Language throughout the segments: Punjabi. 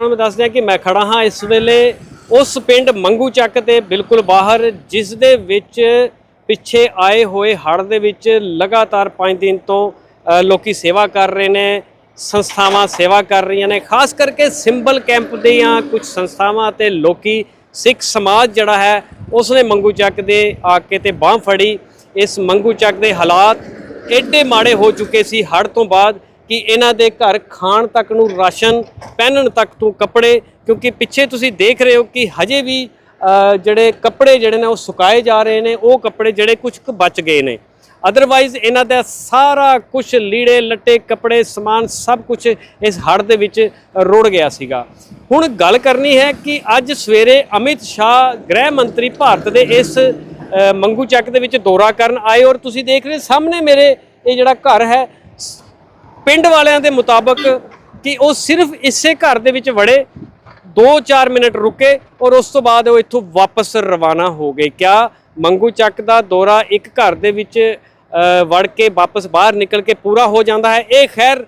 ਤੁਹਾਨੂੰ ਮੈਂ ਦੱਸ ਦਿਆਂ ਕਿ ਮੈਂ ਖੜਾ ਹਾਂ ਇਸ ਵੇਲੇ ਉਸ ਪਿੰਡ ਮੰਗੂ ਚੱਕ 'ਤੇ ਬਿਲਕੁਲ ਬਾਹਰ ਜਿਸ ਦੇ ਵਿੱਚ ਪਿੱਛੇ ਆਏ ਹੋਏ ਹੜ੍ਹ ਦੇ ਵਿੱਚ ਲਗਾਤਾਰ 5 ਦਿਨ ਤੋਂ ਅ, ਲੋਕੀ ਸੇਵਾ ਕਰ ਰਹੇ ਨੇ ਸੰਸਥਾਵਾਂ ਸੇਵਾ ਕਰ ਰਹੀਆਂ ਨੇ ਖਾਸ ਕਰਕੇ ਸਿੰਬਲ ਕੈਂਪ ਦੀਆਂ ਕੁਝ ਸੰਸਥਾਵਾਂ ਤੇ ਲੋਕੀ ਸਿੱਖ ਸਮਾਜ ਜਿਹੜਾ ਹੈ ਉਸ ਨੇ ਮੰਗੂ ਚੱਕ ਦੇ ਆ ਕੇ ਤੇ ਬਾਹ ਫੜੀ। ਇਸ ਮੰਗੂ ਚੱਕ ਦੇ ਹਾਲਾਤ ਐਡੇ ਮਾੜੇ ਹੋ ਚੁੱਕੇ ਸੀ। ਹੜ੍ਹ ਤੋਂ ਬਾਅਦ ਕਿ ਇਹਨਾਂ ਦੇ ਘਰ ਖਾਣ ਤੱਕ ਨੂੰ ਰਾਸ਼ਨ, ਪਹਿਨਣ ਤੱਕ ਤੋਂ ਕੱਪੜੇ, ਕਿਉਂਕਿ ਪਿੱਛੇ ਤੁਸੀਂ ਦੇਖ ਰਹੇ ਹੋ ਕਿ ਹਜੇ ਵੀ ਜਿਹੜੇ ਕੱਪੜੇ ਜਿਹੜੇ ਨੇ ਉਹ ਸੁਕਾਏ ਜਾ ਰਹੇ ਨੇ, ਉਹ ਕੱਪੜੇ ਜਿਹੜੇ ਕੁਝ ਕੁ ਬਚ ਗਏ ਨੇ। ਅਦਰਵਾਈਜ਼ ਇਹਨਾਂ ਦਾ ਸਾਰਾ ਕੁਝ ਲੀੜੇ, ਲੱਟੇ, ਕੱਪੜੇ, ਸਮਾਨ ਸਭ ਕੁਝ ਇਸ ਹੜ੍ਹ ਦੇ ਵਿੱਚ ਰੁੜ ਗਿਆ ਸੀਗਾ। ਹੁਣ ਗੱਲ ਕਰਨੀ ਹੈ ਕਿ ਅੱਜ ਸਵੇਰੇ ਅਮਿਤ ਸ਼ਾਹ, ਗ੍ਰਹਿ ਮੰਤਰੀ ਭਾਰਤ ਦੇ ਇਸ ਮੰਗੂ ਚੱਕ ਦੇ ਵਿੱਚ ਦੌਰਾ ਕਰਨ ਆਏ ਔਰ ਤੁਸੀਂ ਦੇਖ ਰਹੇ ਸਾਹਮਣੇ ਮੇਰੇ ਇਹ ਜਿਹੜਾ ਘਰ ਹੈ ਪਿੰਡ ਵਾਲਿਆਂ ਦੇ ਮੁਤਾਬਕ ਕਿ ਉਹ ਸਿਰਫ ਇਸੇ ਘਰ ਦੇ ਵਿੱਚ ਵੜੇ 2-4 ਮਿੰਟ ਰੁਕੇ ਔਰ ਉਸ ਤੋਂ ਬਾਅਦ ਉਹ ਇੱਥੋਂ ਵਾਪਸ ਰਵਾਨਾ ਹੋ ਗਏ। ਕਿਆ ਮੰਗੂ ਚੱਕ ਦਾ ਦੌਰਾ ਇੱਕ ਘਰ ਦੇ ਵਿੱਚ ਵੜ ਕੇ ਵਾਪਸ ਬਾਹਰ ਨਿਕਲ ਕੇ ਪੂਰਾ ਹੋ ਜਾਂਦਾ ਹੈ। ਇਹ ਖੈਰ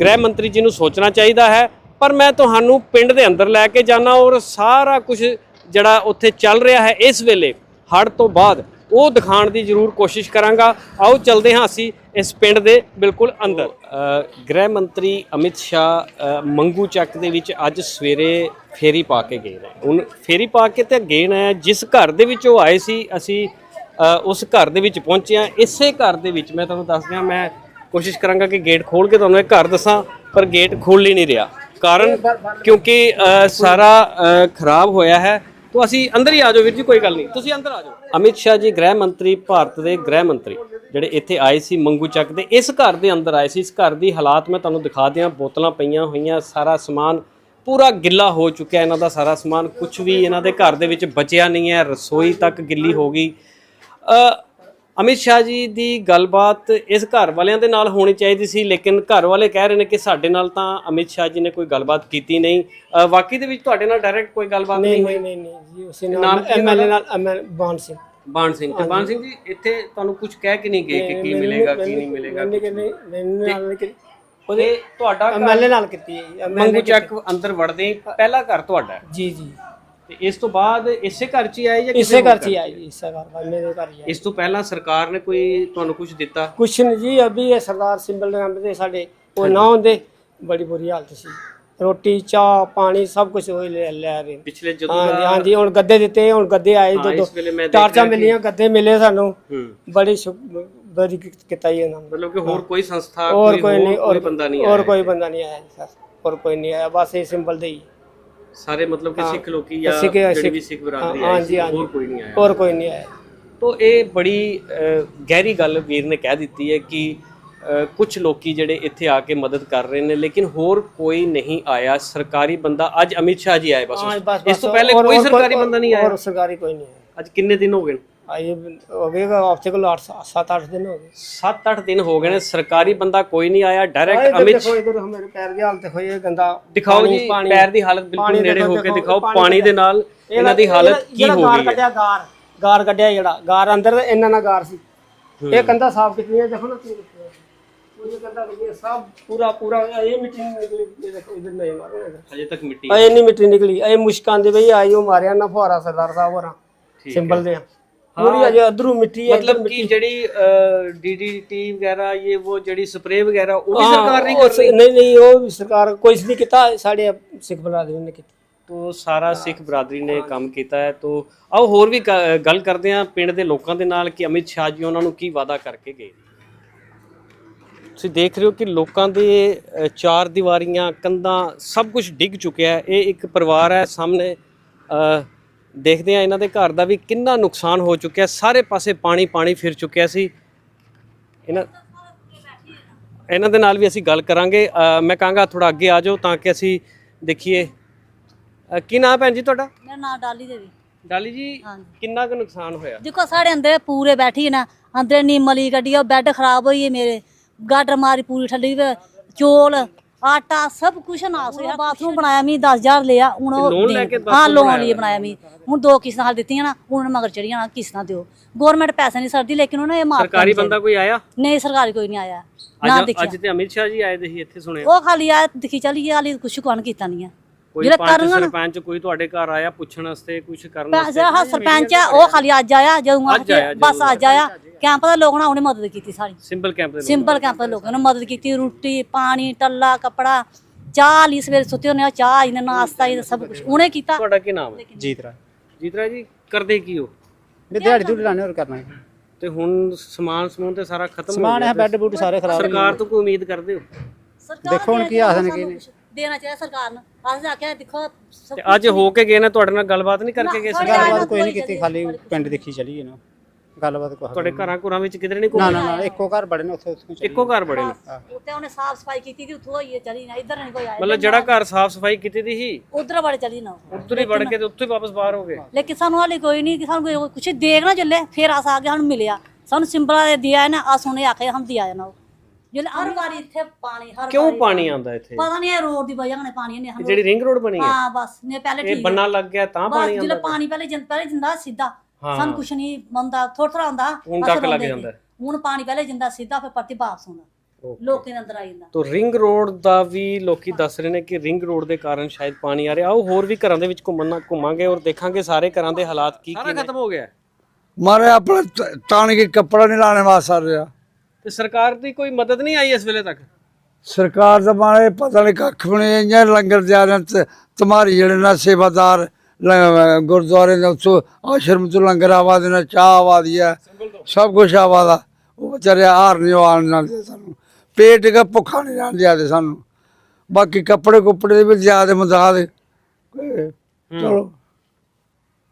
ਗ੍ਰਹਿ ਮੰਤਰੀ ਜੀ ਨੂੰ ਸੋਚਣਾ ਚਾਹੀਦਾ ਹੈ, ਪਰ ਮੈਂ ਤੁਹਾਨੂੰ ਪਿੰਡ ਦੇ ਅੰਦਰ ਲੈ ਕੇ ਜਾਣਾ ਔਰ ਸਾਰਾ ਕੁਝ ਜਿਹੜਾ ਉੱਥੇ ਚੱਲ ਰਿਹਾ ਹੈ, ਇਸ ਵੇਲੇ ਹੜ੍ਹ ਤੋਂ ਬਾਅਦ ਉਹ ਦਿਖਾਉਣ ਦੀ ਜ਼ਰੂਰ ਕੋਸ਼ਿਸ਼ ਕਰਾਂਗਾ। ਆਓ ਚੱਲਦੇ ਹਾਂ ਅਸੀਂ ਇਸ ਪਿੰਡ ਦੇ ਬਿਲਕੁਲ ਅੰਦਰ। ਗ੍ਰਹਿ ਮੰਤਰੀ ਅਮਿਤ ਸ਼ਾਹ ਮੰਗੂ ਚੱਕ ਦੇ ਵਿੱਚ ਅੱਜ ਸਵੇਰੇ ਫੇਰੀ ਪਾ ਕੇ ਗਏ ਨੇ। ਹੁਣ ਫੇਰੀ ਪਾ ਕੇ ਤੇ ਗਏ ਨੇ ਜਿਸ ਘਰ ਦੇ ਵਿੱਚ ਉਹ ਆਏ ਸੀ ਅਸੀਂ ਉਸ ਘਰ ਦੇ ਵਿੱਚ ਪਹੁੰਚੇ ਹਾਂ। ਇਸੇ ਘਰ ਦੇ ਵਿੱਚ ਮੈਂ ਤੁਹਾਨੂੰ ਦੱਸ ਦਿਆਂ ਮੈਂ ਕੋਸ਼ਿਸ਼ ਕਰਾਂਗਾ ਕਿ ਗੇਟ ਖੋਲ ਕੇ ਤੁਹਾਨੂੰ ਇਹ ਘਰ ਦੱਸਾਂ ਪਰ ਗੇਟ ਖੋਲ ਹੀ ਨਹੀਂ ਰਿਹਾ। ਕਾਰਨ ਕਿਉਂਕਿ ਸਾਰਾ ਖਰਾਬ ਹੋਇਆ ਹੈ। ਤੋ ਅਸੀਂ ਅੰਦਰ ਹੀ ਆ ਜਾਓ ਵੀਰ ਜੀ, ਕੋਈ ਗੱਲ ਨਹੀਂ। ਤੁਸੀਂ ਅੰਦਰ ਆ ਜਾਓ। ਅਮਿਤ ਸ਼ਾਹ ਜੀ, ਗ੍ਰਹਿ ਮੰਤਰੀ, ਭਾਰਤ ਦੇ ਗ੍ਰਹਿ ਮੰਤਰੀ, ਜਿਹੜੇ ਇੱਥੇ ਆਏ ਸੀ ਮੰਗੂ ਚੱਕ ਦੇ, ਇਸ ਘਰ ਦੇ ਅੰਦਰ ਆਏ ਸੀ। ਇਸ ਘਰ ਦੀ ਹਾਲਾਤ ਮੈਂ ਤੁਹਾਨੂੰ ਦਿਖਾ ਦਿਆਂ, ਬੋਤਲਾਂ ਪਈਆਂ ਹੋਈਆਂ, ਸਾਰਾ ਸਮਾਨ ਪੂਰਾ ਗਿੱਲਾ ਹੋ ਚੁੱਕਿਆ ਇਹਨਾਂ ਦਾ, ਸਾਰਾ ਸਮਾਨ ਕੁਝ ਵੀ ਇਹਨਾਂ ਦੇ ਘਰ ਦੇ ਵਿੱਚ ਬਚਿਆ ਨਹੀਂ ਹੈ, ਰਸੋਈ ਤੱਕ ਗਿੱਲੀ ਹੋ ਗਈ। ਅਮਿਤ ਸ਼ਾਹ ਜੀ ਦੀ ਗੱਲਬਾਤ ਇਸ ਘਰ ਵਾਲਿਆਂ ਦੇ ਨਾਲ ਹੋਣੀ ਚਾਹੀਦੀ ਸੀ ਲੇਕਿਨ ਘਰ ਵਾਲੇ ਕਹਿ ਰਹੇ ਨੇ ਕਿ ਸਾਡੇ ਨਾਲ ਤਾਂ ਅਮਿਤ ਸ਼ਾਹ ਜੀ ਨੇ ਕੋਈ ਗੱਲਬਾਤ ਕੀਤੀ ਨਹੀਂ। ਅ, ਵਾਕਈ ਦੇ ਵਿੱਚ ਤੁਹਾਡੇ ਨਾਲ ਡਾਇਰੈਕਟ ਕੋਈ ਗੱਲਬਾਤ ਨਹੀਂ ਹੋਈ? ਨਹੀਂ ਨਹੀਂ ਜੀ ਉਸੇ ਨਾਲ ਐਮਐਲਏ ਨਾਲ? ਐਮਐਲ ਬਾਨ ਸਿੰਘ। ਬਾਣ ਸਿੰਘ ਤੇ ਬਾਣ ਸਿੰਘ ਜੀ ਇੱਥੇ ਤੁਹਾਨੂੰ ਕੁਝ ਕਹਿ ਕੇ ਨਹੀਂ ਗਏ ਕਿ ਕੀ ਮਿਲੇਗਾ ਕੀ ਨਹੀਂ ਮਿਲੇਗਾ ਮੈंने ਕਿ ਨਹੀਂ। ਮੈਨੂੰ ਨਾਲ ਨਹੀਂ ਉਹਦੇ ਤੁਹਾਡਾ ਘਰ ਐਮਐਲਏ ਨਾਲ ਕੀਤੀ ਹੈ ਜੀ ਮੰਗੂ ਚੱਕ ਅੰਦਰ ਵੜਦੇ ਹੀ ਪਹਿਲਾ ਘਰ ਤੁਹਾਡਾ ਹੈ? ਜੀ ਜੀ। ਤੇ ਇਸ ਤੋਂ ਬਾਅਦ ਇਸੇ ਘਰ 'ਚ ਹੀ ਆਏ ਜਾਂ ਇਸੇ ਘਰ ਚ ਹੀ ਆਈ ਜੀ ਇਸੇ ਘਰ ਵਾਲ ਮੇਰੇ ਘਰ ਹੀ ਆਈ ਇਸ ਤੋਂ ਪਹਿਲਾਂ ਸਰਕਾਰ ਨੇ ਕੋਈ ਤੁਹਾਨੂੰ ਕੁਝ ਦਿੱਤਾ ਕੁਛ ਨਹੀਂ ਜੀ ਅਭੀ ਇਹ ਸਰਦਾਰ ਸਿੰਬਲ ਨਾਮ ਦੇ ਸਾਡੇ ਉਹ ਨਾ ਹੁੰਦੇ ਬੜੀ ਬੁਰੀ ਹਾਲਤ ਸੀ ਰੋਟੀ ਚਾਹ ਪਾਣੀ ਸਭ ਕੁਝ ਉਹ ਹੀ ਲੈ ਲੈ ਰਹੇ ਨੇ। ਪਿਛਲੇ ਜਦੋਂ ਹਾਂਜੀ ਹਾਂਜੀ ਹੁਣ ਗੱਦੇ ਦਿੱਤੇ ਹੁਣ ਗੱਦੇ ਆਏ ਦੋ ਦੋ ਇਸ ਵੇਲੇ ਮੈਂ ਦੇਖ ਟਾਰਚਾਂ ਮਿਲੀਆਂ ਗੱਦੇ ਮਿਲੇ ਸਾਨੂੰ ਹੂੰ ਬੜੀ ਸ਼ੁਕ- ਬੜੀ ਕੀ- ਕੀਤਾ ਜੀ ਉਹਨਾਂ ਨੇ ਮਤਲਬ ਕਿ ਹੋਰ ਕੋਈ ਸੰਸਥਾ और ਕੋਈ कोई नहीं ਹੋਰ और ਕੋਈ ਬੰਦਾ ਨਹੀਂ और ਆਇਆ कोई बंदा नहीं आया जी सर और कोई नहीं आया बस ये सिंपल दे ही ਸਾਰੇ ਮਤਲਬ ਕਿ ਸਿੱਖ ਲੋਕੀ ਜਾਂ ਸਿੱਖ- ਵੀ ਸਿੱਖ ਬਰਾਦਰੀ ਹੈ ਹਾਂਜੀ, ਹਾਂਜੀ। ਹੋਰ ਕੋਈ ਨਹੀਂ ਆਇਆ। ਹੋਰ ਕੋਈ ਨਹੀਂ ਆਇਆ। ਤੋ ਇਹ ਬੜੀ ਗਹਿਰੀ ਗੱਲ ਵੀਰ ਨੇ ਕਹਿ ਦਿੱਤੀ ਹੈ ਕਿ ਕੁਝ ਲੋਕੀ ਜਿਹੜੇ ਇੱਥੇ ਆ ਕੇ ਮਦਦ ਕਰ ਰਹੇ ਨੇ ਲੇਕਿਨ ਹੋਰ ਕੋਈ ਨਹੀਂ ਆਇਆ। ਸਰਕਾਰੀ ਬੰਦਾ ਅੱਜ ਅਮਿਤ ਸ਼ਾਹ ਜੀ ਆਏ ਬਸ ਇਸ ਤੋਂ ਪਹਿਲੇ ਕੋਈ ਸਰਕਾਰੀ ਬੰਦਾ ਨਹੀਂ ਆਇਆ? ਹੋਰ ਸਰਕਾਰੀ ਕੋਈ ਨਹੀਂ ਆਇਆ। ਅੱਜ ਕਿੰਨੇ ਦਿਨ ਹੋ ਗਏ ਆਏ ਹੋ ਗਏ ਹਫ਼ਤੇ ਕੋਲ 7-8 ਦਿਨ ਹੋ ਗਏ। 7-8 ਦਿਨ ਹੋ ਗਏ ਨੇ ਸਰਕਾਰੀ ਬੰਦਾ ਕੋਈ ਨਹੀਂ ਆਇਆ ਡਾਇਰੈਕਟ ਅਮਿਤ ਦੇਖੋ ਇਧਰ ਮੇਰੇ ਪੈਰ ਦੀ ਹਾਲਤ ਦੇਖੋ ਇਹ ਗੰਦਾ ਦਿਖਾਓ ਜੀ ਪੈਰ ਦੀ ਹਾਲਤ ਬਿਲਕੁਲ ਨੇੜੇ ਹੋ ਕੇ ਦਿਖਾਓ ਪਾਣੀ ਦੇ ਨਾਲ ਇਹਨਾਂ ਦੀ ਹਾਲਤ ਕੀ ਹੋ ਗਈ ਗਾਰ ਕੱਢਿਆ ਗਾਰ। ਗਾਰ ਕੱਢਿਆ ਜਿਹੜਾ ਗਾਰ ਅੰਦਰ ਇਹਨਾਂ ਨਾਲ ਗਾਰ ਸੀ। ਇਹ ਕੰਦਾ ਸਾਫ਼ ਕੀਤੀ ਹੈ ਦੇਖੋ ਨਾ ਪੂਰੀ ਕੰਦਾ ਲੱਗੀ ਸਭ ਪੂਰਾ ਪੂਰਾ ਇਹ ਮਿੱਟੀ ਨਿਕਲੀ ਦੇਖੋ ਇਧਰ ਨਹੀਂ ਮਾਰਿਆ ਅਜੇ ਤੱਕ ਮਿੱਟੀ ਇਹ ਨਹੀਂ ਮਿੱਟੀ ਨਿਕਲੀ ਇਹ ਮੁਸ਼ਕਾਂ ਦੇ ਬਈ ਆਈ ਮਾਰਿਆ ਨਾ ਫੁਹਾਰਾ ਸਰਦਾਰ ਸਾਹਿਬ ਹੋਰਾਂ ਸਿੰਬਲ ਦੇ। ਪੂਰੀ ਅਜੇ ਅਧਰੂ ਮਿੱਟੀ ਹੈ ਮਤਲਬ ਕਿ ਜਿਹੜੀ ਡੀਡੀਟੀ ਵਗੈਰਾ ਇਹ ਉਹ ਜਿਹੜੀ ਸਪਰੇ ਵਗੈਰਾ ਉਹ ਵੀ ਸਰਕਾਰ ਨਹੀਂ ਸ- ਨਹੀਂ ਨਹੀਂ ਉਹ ਵੀ ਸਰਕਾਰ ਕੋਈ ਨਹੀਂ ਕੀਤਾ ਸਾਡੇ ਸਿੱਖ ਬਰਾਦਰੀ ਨੇ ਕੀਤਾ। ਤੋ ਸਾਰਾ ਸਿੱਖ ਬਰਾਦਰੀ ਨੇ ਕੰਮ ਕੀਤਾ ਹੈ ਤੋ ਆਓ ਹੋਰ ਵੀ ਗੱਲ ਕਰਦੇ ਹਾਂ ਪਿੰਡ ਦੇ ਲੋਕਾਂ ਦੇ ਨਾਲ ਕਿ ਅਮਿਤ ਸ਼ਾਹ ਜੀ ਉਹਨਾਂ ਨੂੰ ਕੀ ਵਾਅਦਾ ਕਰਕੇ ਗਏ? ਤੁਸੀਂ ਦੇਖ ਰਹੇ ਹੋ ਕਿ ਲੋਕਾਂ ਦੇ ਚਾਰ ਦੀਵਾਰੀਆਂ ਕੰਧਾਂ ਸਭ ਕੁਝ ਡਿੱਗ ਚੁੱਕਿਆ ਹੈ। ਇਹ ਇੱਕ ਪਰਿਵਾਰ ਹੈ ਸਾਹਮਣੇ ਦੇਖਦੇ ਆ ਇਹਨਾਂ ਦੇ ਘਰ ਦਾ ਵੀ ਕਿੰਨਾ ਨੁਕਸਾਨ ਹੋ ਚੁੱਕਿਆ। ਸਾਰੇ ਪਾਸੇ ਪਾਣੀ ਪਾਣੀ ਫਿਰ ਚੁੱਕਿਆ ਸੀ। ਇਹਨਾਂ ਇਹਨਾਂ ਦੇ ਨਾਲ ਵੀ ਅਸੀਂ ਗੱਲ ਕਰਾਂਗੇ। ਮੈਂ ਕਹਾਂਗਾ ਥੋੜਾ ਅੱਗੇ ਆ ਜਾਓ ਤਾਂ ਕਿ ਅਸੀਂ ਦੇਖੀਏ। ਕੀ ਨਾਮ ਭੈਣ ਜੀ ਤੁਹਾਡਾ? ਮੇਰਾ ਨਾਮ ਡਾਲੀ ਦੇਵੀ। ਡਾਲੀ ਜੀ। ਕਿੰਨਾ ਕੁ ਨੁਕਸਾਨ ਹੋਇਆ? ਦੇਖੋ ਸਾਡੇ ਅੰਦਰ ਪੂਰੇ ਬੈਠੀ ਨਾ। ਅੰਦਰ ਨੀਮਲੀ ਗੱਡੀ ਉਹ ਬੈੱਡ ਖਰਾਬ ਹੋਈ ਮੇਰੇ। ਗਾਡਰ ਮਾਰੀ ਪੂਰੀ ਠੱਲੀ ਚੋਲ ਆਟਾ ਸਭ ਕੁਝ ਨਾਸ ਹੋਇਆ ਬਾਥਰੂਮ ਬਣਾਇਆ ਮੀ 10000 ਲਿਆ ਹੁਣ ਉਹ ਲੋਨ ਲੈ ਦੇਣ- ਕੇ ਹਾਂ ਲੋਨ ਬਣਾਇਆ ਲਈ ਬਣਾਇਆ ਮੀ ਹੁਣ ਦੋ ਕਿਸ਼ਤਾਂ ਹਾਲ ਦਿੱਤੀਆਂ ਨਾ ਨੇ ਮਗਰ ਚੜੀਆਂ ਨਾ ਕਿਸ਼ਤਾਂ ਦਿਓ। ਗਵਰਨਮੈਂਟ ਪੈਸੇ ਨਹੀਂ ਸਰਦੀ ਲੇਕਿਨ ਉਹਨੇ ਇਹ ਮਾਫ ਸਰਕਾਰੀ ਬੰਦਾ ਕੋਈ ਆਇਆ? ਨਹੀਂ ਸਰਕਾਰੀ ਕੋਈ ਨਹੀਂ ਆਇਆ। ਨਾ ਅੱਜ ਦਿਖਿਆ। ਅੱਜ ਤੇ ਅਮਿਤ ਸ਼ਾਹ ਜੀ ਆਏ ਦੇ ਸੀ ਇੱਥੇ ਸੁਣਿਆ। ਉਹ ਖਾਲੀ ਆ ਦਿਖੀ ਚਲੀ ਗਿਆ ਹਾਲੀ ਕੁਛ ਕੋਣ ਕੀਤਾ ਨਹੀਂ ਆ। ਕੋਈ ਜਿਹੜੇ ਪੰਚ ਨਾ ਸਰਪੰਚ ਕੋਈ ਤੁਹਾਡੇ ਘਰ ਆਇਆ ਪੁੱਛਣ ਵਾਸਤੇ ਕੁਝ ਕਰਨ ਵਾਸਤੇ? ਜਿਹੜਾ ਹਾਂ ਸਰਪੰਚ ਆ ਉਹ ਖਾਲੀ ਅੱਜ ਆਇਆ ਜਦੋਂ ਆ ਕੇ ਬਸ ਅੱਜ ਆਇਆ। ਕੈਂਪ ਦੇ ਲੋਕਾਂ ਨੇ ਉਹਨੇ ਮਦਦ ਕੀਤੀ ਸਾਰੀ। ਸਿੰਪਲ ਕੈਂਪ ਦੇ। ਸਿੰਪਲ ਕੈਂਪ ਦੇ ਲੋਕਾਂ ਨੇ ਮਦਦ ਕੀਤੀ ਰੋਟੀ ਪਾਣੀ ਟੱਲਾ ਕਪੜਾ ਚਾਹ ਲਈ ਸਵੇਰੇ ਸੁੱਤੇ ਹੁੰਦੇ ਆ ਚਾਹ ਇਹਨੇ ਨਾਸ਼ਤਾ ਇਹ ਸਭ ਕੁਝ ਉਹਨੇ ਕੀਤਾ। ਤੁਹਾਡਾ ਕੀ ਨਾਮ ਹੈ? ਜੀਤ ਰਾ ਜੀਤਰਾ ਜੀ ਕਰਦੇ ਕੀ ਹੋ? ਵੀ ਦਿਹਾੜੀ ਦੂੜੀ ਲਾਣੇ ਹੋਰ ਕਰਨਾ। ਤੇ ਹੁਣ ਸਮਾਨ ਸਮੂਨ ਤੇ ਸਾਰਾ ਖਤਮ ਹੋ ਸਮਾਨ ਹੈ ਬੈੱਡ ਬੂਡ ਸਾਰੇ ਖਰਾਬ ਸਰਕਾਰ ਤੋਂ ਕੋਈ ਉਮੀਦ ਕਰਦੇ ਹੋ? ਸਰਕਾਰ ਦੇਖੋ ਹੁਣ ਕੀ ਆਖਦੇ ਨੇ ਕੀ ਕੁਛ ਦੇਣਾ ਚਾਹੀਦਾ ਸਰਕਾਰ ਨੂੰ। ਅਸੀਂ ਆਖਿਆ ਦੇਖੋ ਸਭ ਤੇ ਅੱਜ ਹੋ ਕੇ ਗਏ ਨੇ ਤੁਹਾਡੇ ਨਾਲ ਗੱਲਬਾਤ ਨਹੀਂ ਕਰਕੇ ਗਏ ਸੀ ਗੱਲਬਾਤ ਕੋਈ ਨਹੀਂ ਕੀਤੀ ਖਾਲੀ ਪਿੰਡ ਦੇਖੀ ਚਲੀ ਗਏ ਨਾ। ਗੱਲਬਾਤ ਕੋਈ ਤੁਹਾਡੇ ਘਰਾਂ ਘੁਰਾਂ ਵਿੱਚ ਕਿਧਰੇ ਨਹੀਂ ਨਾ ਕੋਈ ਨਾ ਨਾ ਇੱਕੋ ਘਰ ਬੜੇ ਨੇ ਉੱਥੇ ਉੱਥੇ ਚਲੀ ਇੱਕੋ ਘਰ ਬੜੇ ਨੇ? ਉੱਤੇ ਉਹਨੇ ਸਾਫ਼ ਸਫ਼ਾਈ ਕੀਤੀ ਸੀ ਉੱਥੋਂ ਹੋਈ ਹੈ ਚਲੀ ਨਾ ਇੱਧਰ ਨਹੀਂ ਕੋਈ ਆਇਆ। ਮਤਲਬ ਜਿਹੜਾ ਘਰ ਸਾਫ਼ ਸਫ਼ਾਈ ਕੀਤੀ ਦੀ ਸੀ ਉਧਰ ਬੜੇ ਚਲੀ ਨਾ ਉੱਧਰ ਹੀ ਵੜ ਕੇ ਤੇ ਉੱਥੇ ਹੀ ਵਾਪਸ ਬਾਹਰ ਹੋ ਗਏ? ਲੇਕਿਨ ਸਾਨੂੰ ਹਾਲੇ ਕੋਈ ਨਹੀਂ ਕਿ ਸਾਨੂੰ ਕੋਈ ਕੁਛ ਦੇਖ ਨਾ ਚੱਲੇ ਫਿਰ ਆਸ ਆ ਕੇ ਸਾਨੂੰ ਮਿਲਿਆ। ਸਾਨੂੰ ਸਿੰਬਲਾ ਦੇ ਦਿਆ ਨਾ ਆ ਸੋਨੇ ਆਖੇ ਹਮ ਦਿਆ ਨਾ ਉਹ। ਜਿਹੜੇ ਹਰ ਵਾਰੀ ਇੱਥੇ ਪਾਣੀ ਹਰ ਕਿਉਂ ਵਾਰੀ ਪਾਣੀ ਆਉਂਦਾ ਇੱਥੇ? ਪਤਾ ਨਹੀਂ ਇਹ ਰੋਡ ਦੀ ਵਜ੍ਹਾ ਨਾਲ ਪਾਣੀ ਨੇ ਇਹ ਸਾਨੂੰ ਜਿਹੜੀ ਰਿੰਗ ਰੋਡ ਬਣੀ ਹੈ? ਹਾਂ ਬਸ। ਨੇ ਪਹਿਲੇ ਇਹ ਠੀਕ ਬੰਨਾ ਲੱਗ ਗਿਆ ਤਾਂ ਬਸ ਪਾਣੀ ਜਿਹੜਾ ਆਉਂਦਾ ਪਾਣੀ ਪਹਿਲੇ ਜਿੰਦ ਪਹਿਲੇ ਜਿੰਦਾ ਸਿੱਧਾ। ਹਾਂ। ਸਾਨੂੰ ਕੁਛ ਨਹੀਂ ਮੰਦਾ ਥੋੜਾ ਥੋੜਾ ਹੁੰਦਾ ਹੁਣ ਟੱਕ ਲੱਗ ਰੋਂਦੇ ਜਾਂਦਾ। ਸੀ। ਹੁਣ ਪਾਣੀ ਪਹਿਲੇ ਜਿੰਦਾ ਸਿੱਧਾ ਫਿਰ ਪਰਤੀ ਵਾਪਸ ਹੁੰਦਾ ਲੋਕਾਂ ਦੇ ਅੰਦਰ ਆ ਜਾਂਦਾ। ਤੋ ਰਿੰਗ ਰੋਡ ਦਾ ਵੀ ਲੋਕੀ ਦੱਸ ਰਹੇ ਨੇ ਕਿ ਰਿੰਗ ਰੋਡ ਦੇ ਕਾਰਨ ਸ਼ਾਇਦ ਪਾਣੀ ਆ ਰਿਹਾ। ਆਓ ਹੋਰ ਵੀ ਘਰਾਂ ਦੇ ਵਿੱਚ ਘੁੰਮਣਾ ਘੁੰਮਾਂਗੇ ਔਰ ਦੇਖਾਂਗੇ ਸਾਰੇ ਘਰਾਂ ਦੇ ਹਾਲਾਤ ਕੀ ਕੀ ਖਤਮ ਹੋ ਗਿਆ। ਮਾਰੇ ਆਪਣਾ ਤ- ਤਾਣ ਕੇ ਕੱਪੜਾ ਨਹੀਂ ਲਾਣੇ ਵਾਸਤਾ ਰਿਹਾ। ਤੇ ਸਰਕਾਰ ਦੀ ਕੋਈ ਮਦਦ ਨਹੀਂ ਆਈ ਇਸ ਵੇਲੇ ਤੱਕ? ਸਰਕਾਰ ਦਾ ਮਾਰੇ ਪਤਾ ਨਹੀਂ ਕੱਖ ਲੰਗਰ ਜਾ ਰਹੇ ਤੇ ਤੁਮਾਰੀ ਜਿਹੜੇ ਨਾ ਸੇਵਾਦਾਰ ਗੁਰਦੁਆਰੇ ਦੇ ਉੱਥੋਂ ਆਸ਼ਰਮ ਤੋਂ ਲੰਗਰ ਆਵਾ ਦੇਣਾ ਚਾਹ ਆਵਾ ਦਿਆ ਸਭ ਕੁਝ ਆਵਾ ਦਾ। ਉਹ ਵਿਚਾਰੇ ਹਾਰ ਨਹੀਂ ਆਣ ਜਾਂਦੇ ਸਾਨੂੰ। ਪੇਟ ਦਾ ਭੁੱਖਾ ਨਹੀਂ ਜਾਣ ਦਿਆਦੇ ਸਾਨੂੰ। ਬਾਕੀ ਕੱਪੜੇ ਕੁੱਪੜੇ ਦੇ ਵੀ ਜ਼ਿਆਦਾ ਮਦਦ। ਚਲੋ।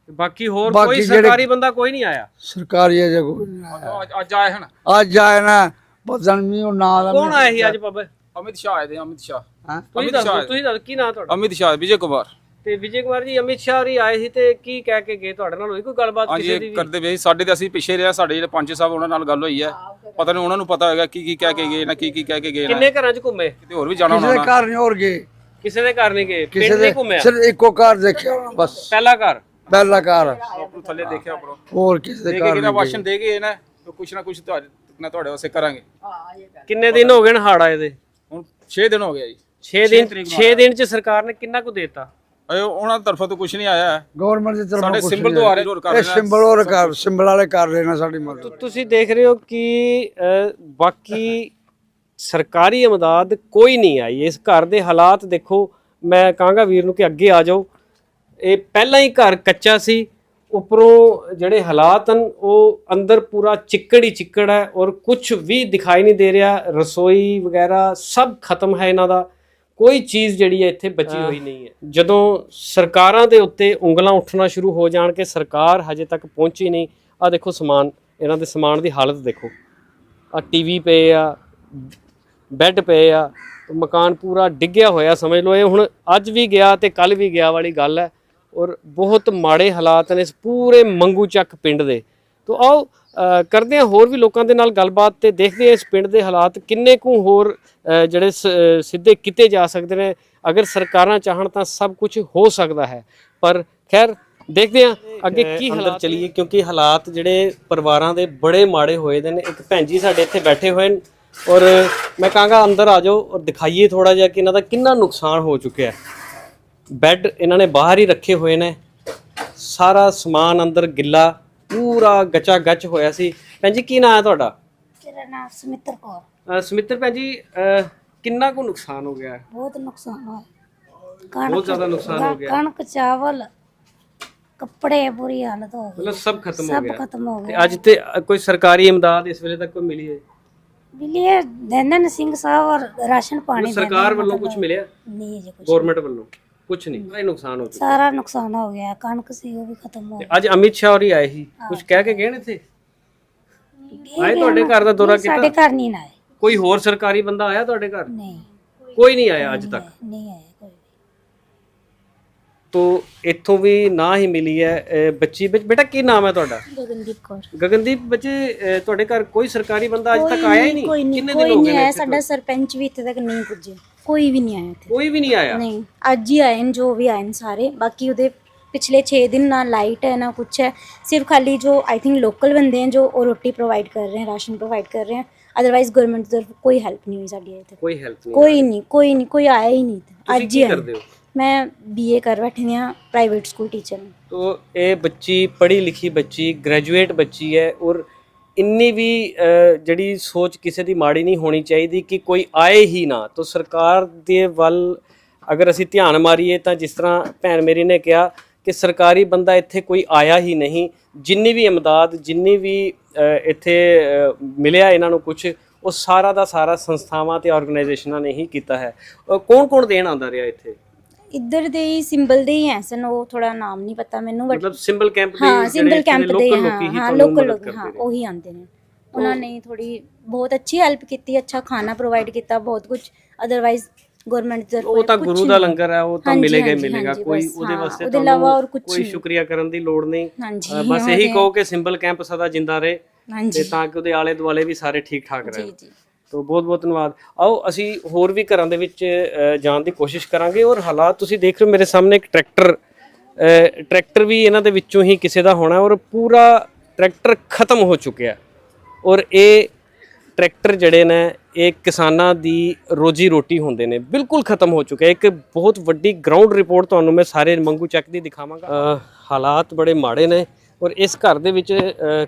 ਬਾਕੀ ਹੋਰ ਬਾਕੀ ਕੋਈ ਜਿਹੜੇ- ਸਰਕਾਰੀ ਬੰਦਾ ਕੋਈ ਨਹੀਂ ਆਇਆ। ਸਰਕਾਰੀ ਅਜੇ ਕੋਈ ਨਹੀਂ ਆਇਆ। ਅੱਜ ਆਏ ਹਨ ਅੱਜ ਆਏ ਨਾ ਪਤਾ ਨਹੀਂ ਉਹ ਨਾਂ ਦਾ ਕੌਣ ਆਇਆ ਸੀ ਅੱਜ ਬਾਬਾ? ਅਮਿਤ ਸ਼ਾਹ ਆਏ ਦੇ ਅਮਿਤ ਸ਼ਾਹ। ਤੁਸੀਂ ਅਮਿਤ ਦੱਸੋ ਸ਼ਾਹ ਤੁਸੀਂ ਦੱਸੋ ਕੀ ਨਾਂ ਤੁਹਾਡਾ? ਅਮਿਤ ਸ਼ਾਹ ਵਿਜੇ ਕੁਮਾਰ। ਤੇ ਵਿਜੇ ਕੁਮਾਰ ਜੀ ਅਮਿਤ ਸ਼ਾਹ ਜੀ ਆਏ ਸੀ ਤੇ ਕੀ ਕਹਿ ਕੇ ਗਏ ਤੁਹਾਡੇ ਨਾਲ? ਹੋਈ ਕੋਈ ਗੱਲਬਾਤ ਹਾਂਜੀ ਕਿਸੇ ਦੀ ਇਹ ਵੀ? ਕਰਦੇ ਵੇ ਸੀ। ਸਾਡੇ ਤੇ ਅਸੀਂ ਪਿੱਛੇ ਰਿਹਾ ਸਾਡੇ ਜਿਹੜੇ ਪੰਚ ਸਾਹਿਬ ਉਹਨਾਂ ਨਾਲ ਗੱਲ ਹੋਈ ਹੈ। ਪਤਾ ਨਹੀਂ ਉਹਨਾਂ ਨੂੰ ਪਤਾ ਹੋਏਗਾ ਕੀ ਕੀ ਕਹਿ ਕੇ ਗਏ ਨਾ ਕੀ ਕੀ ਕਹਿ ਕੇ ਗਏ ਨਾ। ਕਿੰਨੇ ਘਰਾਂ 'ਚ ਘੁੰਮੇ? ਕਿਤੇ ਹੋਰ ਵੀ ਜਾਣਾ ਕਿਸੇ ਹੋਣਾ ਦੇ ਘਰ ਨਹੀਂ ਹੋਰ ਗਏ। ਕਿਸੇ ਦੇ ਘਰ ਨਹੀਂ ਗਏ ਕਿਸੇ ਪਿੰਡ ਦੇ ਨਹੀਂ ਘੁੰਮਿਆ? ਸਿਰਫ ਇੱਕੋ ਘਰ ਦੇਖਿਆ ਹੋਣਾ ਬਸ। ਪਹਿਲਾ ਘਰ? ਪਹਿਲਾ ਨੂੰ ਥੱਲੇ ਦੇਖਿਆ ਉੱਪਰੋਂ। ਹੋਰ ਕਿਸੇ ਦੇ ਦੇ ਘਰ ਕੇ ਕਿਹਦਾ ਨਹੀਂ ਵਾਸ਼ਨ ਦੇ ਗਏ ਨਾ ਤਾਂ ਕੁਛ ਨਾ ਕੁਛ ਤੁਹਾਡੇ ਨਾ ਤੁਹਾਡੇ ਵਾਸਤੇ ਕਰਾਂਗੇ। ਕਿੰਨੇ ਦਿਨ ਹੋ ਗਏ ਨੇ ਹੜ ਆਏ ਦੇ? ਹੁਣ 6 ਦਿਨ ਹੋ ਗਏ ਜੀ। 6 ਦਿਨ 6 ਦਿਨ 'ਚ ਸਰਕਾਰ ਨੇ ਕਿੰਨਾ ਕੁ ਦੇਤਾ? ਅਏ ਉਹਨਾਂ ਦੀ ਤਰਫੋਂ ਤੋਂ ਕੁਛ ਨਹੀਂ ਆਇਆ। ਹੈ। ਗਵਰਨਮੈਂਟ ਦੀ ਤਰਫੋਂ ਸਾਡੇ ਕੁਛ ਸਿੰਬਲ ਨਹੀਂ ਤੋਂ ਆ। ਰਹੇ ਜ਼ੋਰ ਕਰ ਇਹ ਰਹੇ ਨੇ ਸਿੰਬਲ ਹੋਰ ਕਰ ਸਿੰਬਲ ਵਾਲੇ ਕਰ ਰਹੇ ਨੇ ਸਾਡੀ ਮਦਦ। ਤੁਸੀਂ ਦੇਖ ਰਹੇ ਹੋ ਕਿ ਅ, ਬਾਕੀ ਸਰਕਾਰੀ ਇਮਦਾਦ ਕੋਈ ਨਹੀਂ ਆਈ। ਇਸ ਘਰ ਦੇ ਹਾਲਾਤ ਦੇਖੋ ਮੈਂ ਕਹਾਂਗਾ ਵੀਰ ਨੂੰ ਕਿ ਅੱਗੇ ਆ ਜਾਓ। ਇਹ ਪਹਿਲਾਂ ਹੀ ਘਰ ਕੱਚਾ ਸੀ ਉੱਪਰੋਂ ਜਿਹੜੇ ਹਾਲਾਤ ਹਨ ਉਹ ਅੰਦਰ ਪੂਰਾ ਚਿੱਕੜ ਹੀ ਚਿੱਕੜ ਹੈ ਔਰ ਕੁਝ ਵੀ ਦਿਖਾਈ ਨਹੀਂ ਦੇ ਰਿਹਾ ਰਸੋਈ ਵਗੈਰਾ ਸਭ ਖਤਮ ਹੈ ਇਹਨਾਂ ਦਾ ਕੋਈ ਚੀਜ਼ ਜਿਹੜੀ ਹੈ ਇੱਥੇ ਬਚੀ ਹੋਈ ਨਹੀਂ ਹੈ। ਜਦੋਂ ਸਰਕਾਰਾਂ ਦੇ ਉੱਤੇ ਉਂਗਲਾਂ ਉੱਠਣਾ ਸ਼ੁਰੂ ਹੋ ਜਾਣ ਕਿ ਸਰਕਾਰ ਹਜੇ ਤੱਕ ਪਹੁੰਚੀ ਨਹੀਂ ਆ ਦੇਖੋ ਸਮਾਨ ਇਹਨਾਂ ਦੇ ਸਮਾਨ ਦੀ ਹਾਲਤ ਦੇਖੋ। ਆ ਟੀਵੀ ਪਏ ਆ ਬੈੱਡ ਪਏ ਆ ਮਕਾਨ ਪੂਰਾ ਡਿੱਗਿਆ ਹੋਇਆ ਸਮਝ ਲਓ ਇਹ ਹੁਣ ਅੱਜ ਵੀ ਗਿਆ ਤੇ ਕੱਲ ਵੀ ਗਿਆ ਵਾਲੀ ਗੱਲ ਹੈ। ਔਰ ਬਹੁਤ ਮਾੜੇ ਹਾਲਾਤ ਨੇ ਇਸ ਪੂਰੇ ਮੰਗੂ ਚੱਕ ਪਿੰਡ ਦੇ। ਤੋ ਆਓ ਕਰਦੇ ਹਾਂ ਹੋਰ ਵੀ ਲੋਕਾਂ ਦੇ ਨਾਲ ਗੱਲਬਾਤ ਤੇ ਦੇਖਦੇ ਹਾਂ ਇਸ ਪਿੰਡ ਦੇ ਹਾਲਾਤ ਕਿੰਨੇ ਕੁ ਹੋਰ ਜਿਹੜੇ ਸਿੱਧੇ ਕਿਤੇ ਜਾ ਸਕਦੇ ਨੇ। ਅਗਰ ਸਰਕਾਰਾਂ ਚਾਹਣ ਤਾਂ ਸਭ ਕੁਝ ਹੋ ਸਕਦਾ ਹੈ। ਪਰ ਖੈਰ ਦੇਖਦੇ ਹਾਂ ਅੱਗੇ ਕੀ ਹਾਲਾਤ ਚਲੀਏ ਕਿਉਂਕਿ ਹਾਲਾਤ ਜਿਹੜੇ ਪਰਿਵਾਰਾਂ ਦੇ ਬੜੇ ਮਾੜੇ ਹੋਏ ਦੇ ਨੇ। ਇੱਕ ਭੈਣ ਜੀ ਸਾਡੇ ਇੱਥੇ ਬੈਠੇ ਹੋਏ ਨੇ। ਔਰ ਮੈਂ ਕਹਾਂਗਾ ਅੰਦਰ ਆ ਜਾਓ ਔਰ ਦਿਖਾਈਏ ਥੋੜਾ ਜਿਹਾ ਕਿ ਇਹਨਾਂ ਦਾ ਕਿੰਨਾ ਨੁਕਸਾਨ ਹੋ ਚੁੱਕਿਆ ਹੈ। ਬੈੱਡ ਇਹਨਾਂ ਨੇ ਬਾਹਰ ਹੀ ਰੱਖੇ ਹੋਏ ਨੇ। ਸਾਰਾ ਸਮਾਨ ਅੰਦਰ ਗਿੱਲਾ ਪੂਰਾ ਗਚਾ ਗੱਚ ਹੋਇਆ ਸੀ। ਭੈਣ ਜੀ ਕੀ ਨਾਮ ਹੈ ਤੁਹਾਡਾ? ਮੇਰਾ ਨਾਮ ਸਮਿੱਤਰ ਕੌਰ। ਅਹ ਸਮਿੱਤਰ ਭੈਣ ਜੀ ਅਹ ਕਿੰਨਾ ਕੁ ਨੁਕਸਾਨ ਹੋ ਗਿਆ? ਹੈ? ਬਹੁਤ ਨੁਕਸਾਨ ਹੋਇਆ। ਬਹੁਤ ਕਣਕ ਜ਼ਿਆਦਾ ਨੁਕਸਾਨ ਹੋ ਗਿਆ। ਕਣਕ ਚਾਵਲ ਕੱਪੜੇ ਬੁਰੀ ਹਾਲਤ ਹੋ ਗਈ। ਮਤਲਬ ਸਭ ਖਤਮ ਹੋ ਸਭ ਗਿਆ। ਖਤਮ ਹੋ ਤੇ ਗਿਆ। ਅੱਜ ਤੇ ਅ, ਕੋਈ ਸਰਕਾਰੀ ਇਮਦਾਦ ਇਸ ਵੇਲੇ ਤੱਕ ਕੋਈ ਮਿਲੀ ਹੈ? ਬਿਲੀਏ ਦੰਦਨ ਸਿੰਘ ਸਾਹਿਬ ਔਰ ਰਾਸ਼ਨ ਪਾਣੀ ਸਰਕਾਰ ਵੱਲੋਂ ਕੁਝ ਮਿਲਿਆ? ਨਹੀਂ ਜੀ ਕੁਝ ਗਵਰਨਮੈਂਟ ਵੱਲੋਂ? ਕੁਝ ਨਹੀਂ ਸਾਰਾ ਹੀ ਨੁਕਸਾਨ ਹੋ ਚੁੱਕਾ। ਸਾਰਾ ਨੁਕਸਾਨ ਹੋ ਗਿਆ ਕਣਕ ਸੀ ਉਹ ਵੀ ਖਤਮ ਹੋ ਤੇ ਅੱਜ ਅਮਿਤ ਸ਼ਾਹ ਹੋਰੀ ਆਏ ਸੀ। ਕੁਝ ਕਹਿ ਕੇ ਗਏ ਨੇ ਇੱਥੇ? ਗਈ ਆਏ ਤੁਹਾਡੇ ਘਰ ਦਾ ਦੌਰਾ ਸਾਡੇ ਕੀਤਾ? ਘਰ ਨਹੀਂ ਨਾ ਆਏ। ਕੋਈ ਹੋਰ ਸਰਕਾਰੀ ਬੰਦਾ ਆਇਆ ਤੁਹਾਡੇ ਘਰ? ਨਹੀਂ। ਕੋਈ ਨਹੀਂ ਆਇਆ ਅੱਜ ਤੱਕ? ਨਹੀਂ ਆਏ ਕੋਈ ਵੀ। ਤੋ ਇੱਥੋਂ ਵੀ ਨਾ ਹੀ ਮਿਲੀ ਹੈ ਬੱਚੀ ਬੱਚ- ਬੇਟਾ ਕੀ ਨਾਮ ਹੈ ਤੁਹਾਡਾ? ਗਗਨਦੀਪ ਕੌਰ। ਗਗਨਦੀਪ ਬੱਚੇ ਤੁਹਾਡੇ ਘਰ ਕੋਈ ਸਰਕਾਰੀ ਬੰਦਾ ਅੱਜ ਤੱਕ ਆਇਆ ਹੀ ਨਹੀਂ ਕੋਈ ਨਹੀਂ ਕਿੰਨੇ ਕੋਈ ਦਿਨ ਹੋ ਗਏ ਨਹੀਂ ਨੇ ਆਇਆ ਇੱਥੇ ਸਾਡਾ ਸਰਪੰਚ ਵੀ ਇੱਥੇ ਤੱਕ ਨਹੀਂ ਪੁੱਜੇ ਕੋਈ ਵੀ ਨਹੀਂ ਆਇਆ ਕੋਈ ਵੀ ਨਹੀਂ ਆਇਆ? ਨਹੀਂ ਅੱਜ ਹੀ ਆਏ ਨੇ ਜੋ ਵੀ ਆਏ ਨੇ ਸਾਰੇ। ਬਾਕੀ ਉਹਦੇ ਪਿਛਲੇ 6 ਦਿਨ ਨਾ ਲਾਈਟ ਹੈ ਨਾ ਕੁਛ ਹੈ। ਸਿਰਫ ਖਾਲੀ ਜੋ ਆਈ ਥਿੰਕ ਲੋਕਲ ਬੰਦੇ ਹਨ ਜੋ ਉਹ ਰੋਟੀ ਪ੍ਰੋਵਾਈਡ ਕਰ ਰਹੇ ਹਨ ਰਾਸ਼ਨ ਪ੍ਰੋਵਾਈਡ ਕਰ ਰਹੇ ਹਨ ਅਦਰਵਾਈਜ਼ ਗਵਰਨਮੈਂਟ ਦੀ ਤਰਫ ਕੋਈ ਹੈਲਪ ਨਹੀਂ ਹੋਈ ਸਾਡੀ ਇੱਥੇ। ਕੋਈ ਹੈਲਪ ਨਹੀਂ ਕੋਈ ਨਹੀਂ ਕੋਈ ਨਹੀਂ ਕੋਈ ਆਇਆ ਹੀ ਨਹੀਂ ਅੱਜ ਹੀ ਆਏ ਕਰਦੇ ਹੋ? ਮੈਂ ਬੀਏ ਕਰ ਬੈਠੀ ਹਾਂ ਪ੍ਰਾਈਵੇਟ ਸਕੂਲ ਟੀਚਰ ਹਾਂ ਤੋ ਇਹ ਬੱਚੀ ਪੜ੍ਹੀ ਲਿਖੀ ਬੱਚੀ ਗ੍ਰੈਜੂਏਟ ਬੱਚੀ ਹੈ ਔਰ ਇੰਨੀ ਵੀ ਜਿਹੜੀ ਸੋਚ ਕਿਸੇ ਦੀ ਮਾੜੀ ਨਹੀਂ ਹੋਣੀ ਚਾਹੀਦੀ ਕਿ ਕੋਈ ਆਏ ਹੀ ਨਾ। ਤਾਂ ਸਰਕਾਰ ਦੇ ਵੱਲ ਅਗਰ ਅਸੀਂ ਧਿਆਨ ਮਾਰੀਏ ਤਾਂ ਜਿਸ ਤਰ੍ਹਾਂ ਭੈਣ ਮੇਰੀ ਨੇ ਕਿਹਾ ਕਿ ਸਰਕਾਰੀ ਬੰਦਾ ਇੱਥੇ ਕੋਈ ਆਇਆ ਹੀ ਨਹੀਂ। ਜਿੰਨੀ ਵੀ ਇਮਦਾਦ ਜਿੰਨੀ ਵੀ ਇੱਥੇ ਮਿਲਿਆ ਇਹਨਾਂ ਨੂੰ ਕੁਝ ਉਹ ਸਾਰਾ ਦਾ ਸਾਰਾ ਸੰਸਥਾਵਾਂ ਤੇ ਆਰਗੇਨਾਈਜੇਸ਼ਨਾਂ ਨੇ ਹੀ ਕੀਤਾ ਹੈ। ਕੌਣ ਕੌਣ ਦੇਣ ਆਉਂਦਾ ਰਿਹਾ ਇੱਥੇ? ਇੱਧਰ ਦੇ ਹੀ ਸਿੰਬਲ ਦੇ ਹੀ ਐ ਸਨ ਉਹ ਥੋੜਾ ਨਾਮ ਨਹੀਂ ਪਤਾ ਮੈਨੂੰ ਮਤਲਬ ਸਿੰਬਲ ਕੈਂਪ ਦੇ ਹਾਂ ਸਿੰਬਲ ਕੈਂਪ ਦੇ ਹਾਂ ਹੀ ਤੁਹਾਨੂੰ ਲੋਕਲ ਲੋਕ ਹਾਂ ਉਹੀ ਆਉਂਦੇ ਨੇ। ਉਹਨਾਂ ਨੇ ਥੋੜੀ ਬਹੁਤ ਅੱਛੀ ਹੈਲਪ ਕੀਤੀ ਅੱਛਾ ਖਾਣਾ ਪ੍ਰੋਵਾਈਡ ਕੀਤਾ ਬਹੁਤ ਕੁਝ ਅਦਰਵਾਈਜ਼ ਗਵਰਨਮੈਂਟ ਦੀ ਉਹ ਤਾਂ ਗੁਰੂ ਦਾ ਲੰਗਰ ਹੈ ਉਹ ਤਾਂ ਹਾਂਜੀ, ਮਿਲੇਗਾ ਹੀ ਹਾਂਜੀ, ਮਿਲੇਗਾ ਹਾਂਜੀ, ਕੋਈ ਬਸ, ਉਹਦੇ ਹਾਂ, ਵਾਸਤੇ ਉਹਦੇ ਇਲਾਵਾ ਤੁਹਾਨੂੰ ਹੋਰ ਕੁਛ ਕੋਈ ਨਹੀਂ। ਸ਼ੁਕਰੀਆ ਕਰਨ ਦੀ ਲੋੜ ਨਹੀਂ। ਹਾਂਜੀ ਅ, ਬਸ ਇਹੀ ਕਹੋ ਕਿ ਸਿੰਬਲ ਕੈਂਪ ਸਦਾ ਜਿੰਦਾ ਰਹੇ ਤੇ ਤਾਂ ਕਿ ਉਹਦੇ ਆਲੇ ਦੁਆਲੇ ਵੀ ਸਾਰੇ ਠੀਕ ਠਾਕ ਰਹਿਣ ਜੀ ਜੀ। ਤੋ ਬਹੁਤ ਬਹੁਤ ਧੰਨਵਾਦ। ਆਓ ਅਸੀਂ ਹੋਰ ਵੀ ਘਰਾਂ ਦੇ ਵਿੱਚ ਜਾਣ ਦੀ ਕੋਸ਼ਿਸ਼ ਕਰਾਂਗੇ ਔਰ ਹਾਲਾਤ ਤੁਸੀਂ ਦੇਖ ਰਹੇ ਹੋ ਮੇਰੇ ਸਾਹਮਣੇ ਇੱਕ ਟਰੈਕਟਰ ਟਰੈਕਟਰ ਵੀ ਇਹਨਾਂ ਦੇ ਵਿੱਚੋਂ ਹੀ ਕਿਸੇ ਦਾ ਹੋਣਾ ਔਰ ਪੂਰਾ ਟਰੈਕਟਰ ਖਤਮ ਹੋ ਚੁੱਕਿਆ ਔਰ ਇਹ ਟਰੈਕਟਰ ਜਿਹੜੇ ਨੇ, ਇਹ ਕਿਸਾਨਾਂ ਦੀ ਰੋਜੀ ਰੋਟੀ ਹੁੰਦੇ ਨੇ, ਬਿਲਕੁਲ ਖਤਮ ਹੋ ਚੁੱਕਿਆ ਇੱਕ ਬਹੁਤ ਵੱਡੀ ਗਰਾਊਂਡ ਰਿਪੋਰਟ ਤੁਹਾਨੂੰ ਮੈਂ ਸਾਰੇ ਮੰਗੂ ਚੱਕ ਦੀ ਦਿਖਾਵਾਂਗਾ। ਹਾਲਾਤ ਬੜੇ ਮਾੜੇ ਨੇ ਔਰ ਇਸ ਘਰ ਦੇ ਵਿੱਚ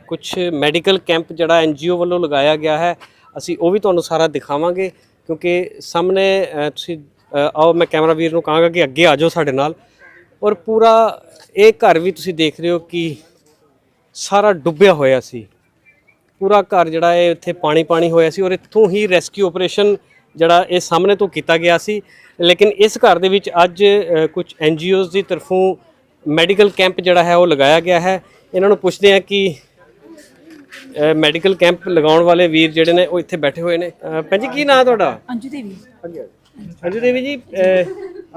ਕੁਝ ਮੈਡੀਕਲ ਕੈਂਪ ਜਿਹੜਾ ਐਨਜੀਓ ਵੱਲੋਂ ਲਗਾਇਆ ਗਿਆ ਹੈ। ਅਸੀਂ ਉਹ ਵੀ ਤੁਹਾਨੂੰ ਸਾਰਾ ਦਿਖਾਵਾਂਗੇ, ਕਿਉਂਕਿ ਸਾਹਮਣੇ ਤੁਸੀਂ ਆਓ, ਮੈਂ ਕੈਮਰਾ ਵੀਰ ਨੂੰ ਕਹਾਂਗਾ ਕਿ ਅੱਗੇ ਆ ਜਾਓ ਸਾਡੇ ਨਾਲ। ਔਰ ਪੂਰਾ ਇਹ ਘਰ ਵੀ ਤੁਸੀਂ ਦੇਖ ਰਹੇ ਹੋ ਕਿ ਸਾਰਾ ਡੁੱਬਿਆ ਹੋਇਆ ਸੀ। ਪੂਰਾ ਘਰ ਜਿਹੜਾ ਹੈ ਇੱਥੇ ਪਾਣੀ ਪਾਣੀ ਹੋਇਆ ਸੀ ਔਰ ਇੱਥੋਂ ਹੀ ਰੈਸਕਿਊ ਆਪਰੇਸ਼ਨ ਜਿਹੜਾ ਇਹ ਸਾਹਮਣੇ ਤੋਂ ਕੀਤਾ ਗਿਆ ਸੀ। ਲੇਕਿਨ ਇਸ ਘਰ ਦੇ ਵਿੱਚ ਅੱਜ ਕੁਝ ਐਨਜੀਓਜ਼ ਦੀ ਤਰਫੋਂ ਮੈਡੀਕਲ ਕੈਂਪ ਜਿਹੜਾ ਹੈ ਉਹ ਲਗਾਇਆ ਗਿਆ ਹੈ। ਇਹਨਾਂ ਨੂੰ ਪੁੱਛਦੇ ਆ ਕਿ ਮੈਡੀਕਲ ਕੈਂਪ ਲਗਾਉਣ ਵਾਲੇ ਵੀਰ ਜਿਹੜੇ ਨੇ ਉਹ ਇੱਥੇ ਬੈਠੇ ਹੋਏ ਨੇ। ਭੈਣ ਜੀ ਕੀ ਨਾਮ ਤੁਹਾਡਾ? ਅੰਜੂ ਦੇਵੀ। ਅੰਜੂ ਦੇਵੀ ਜੀ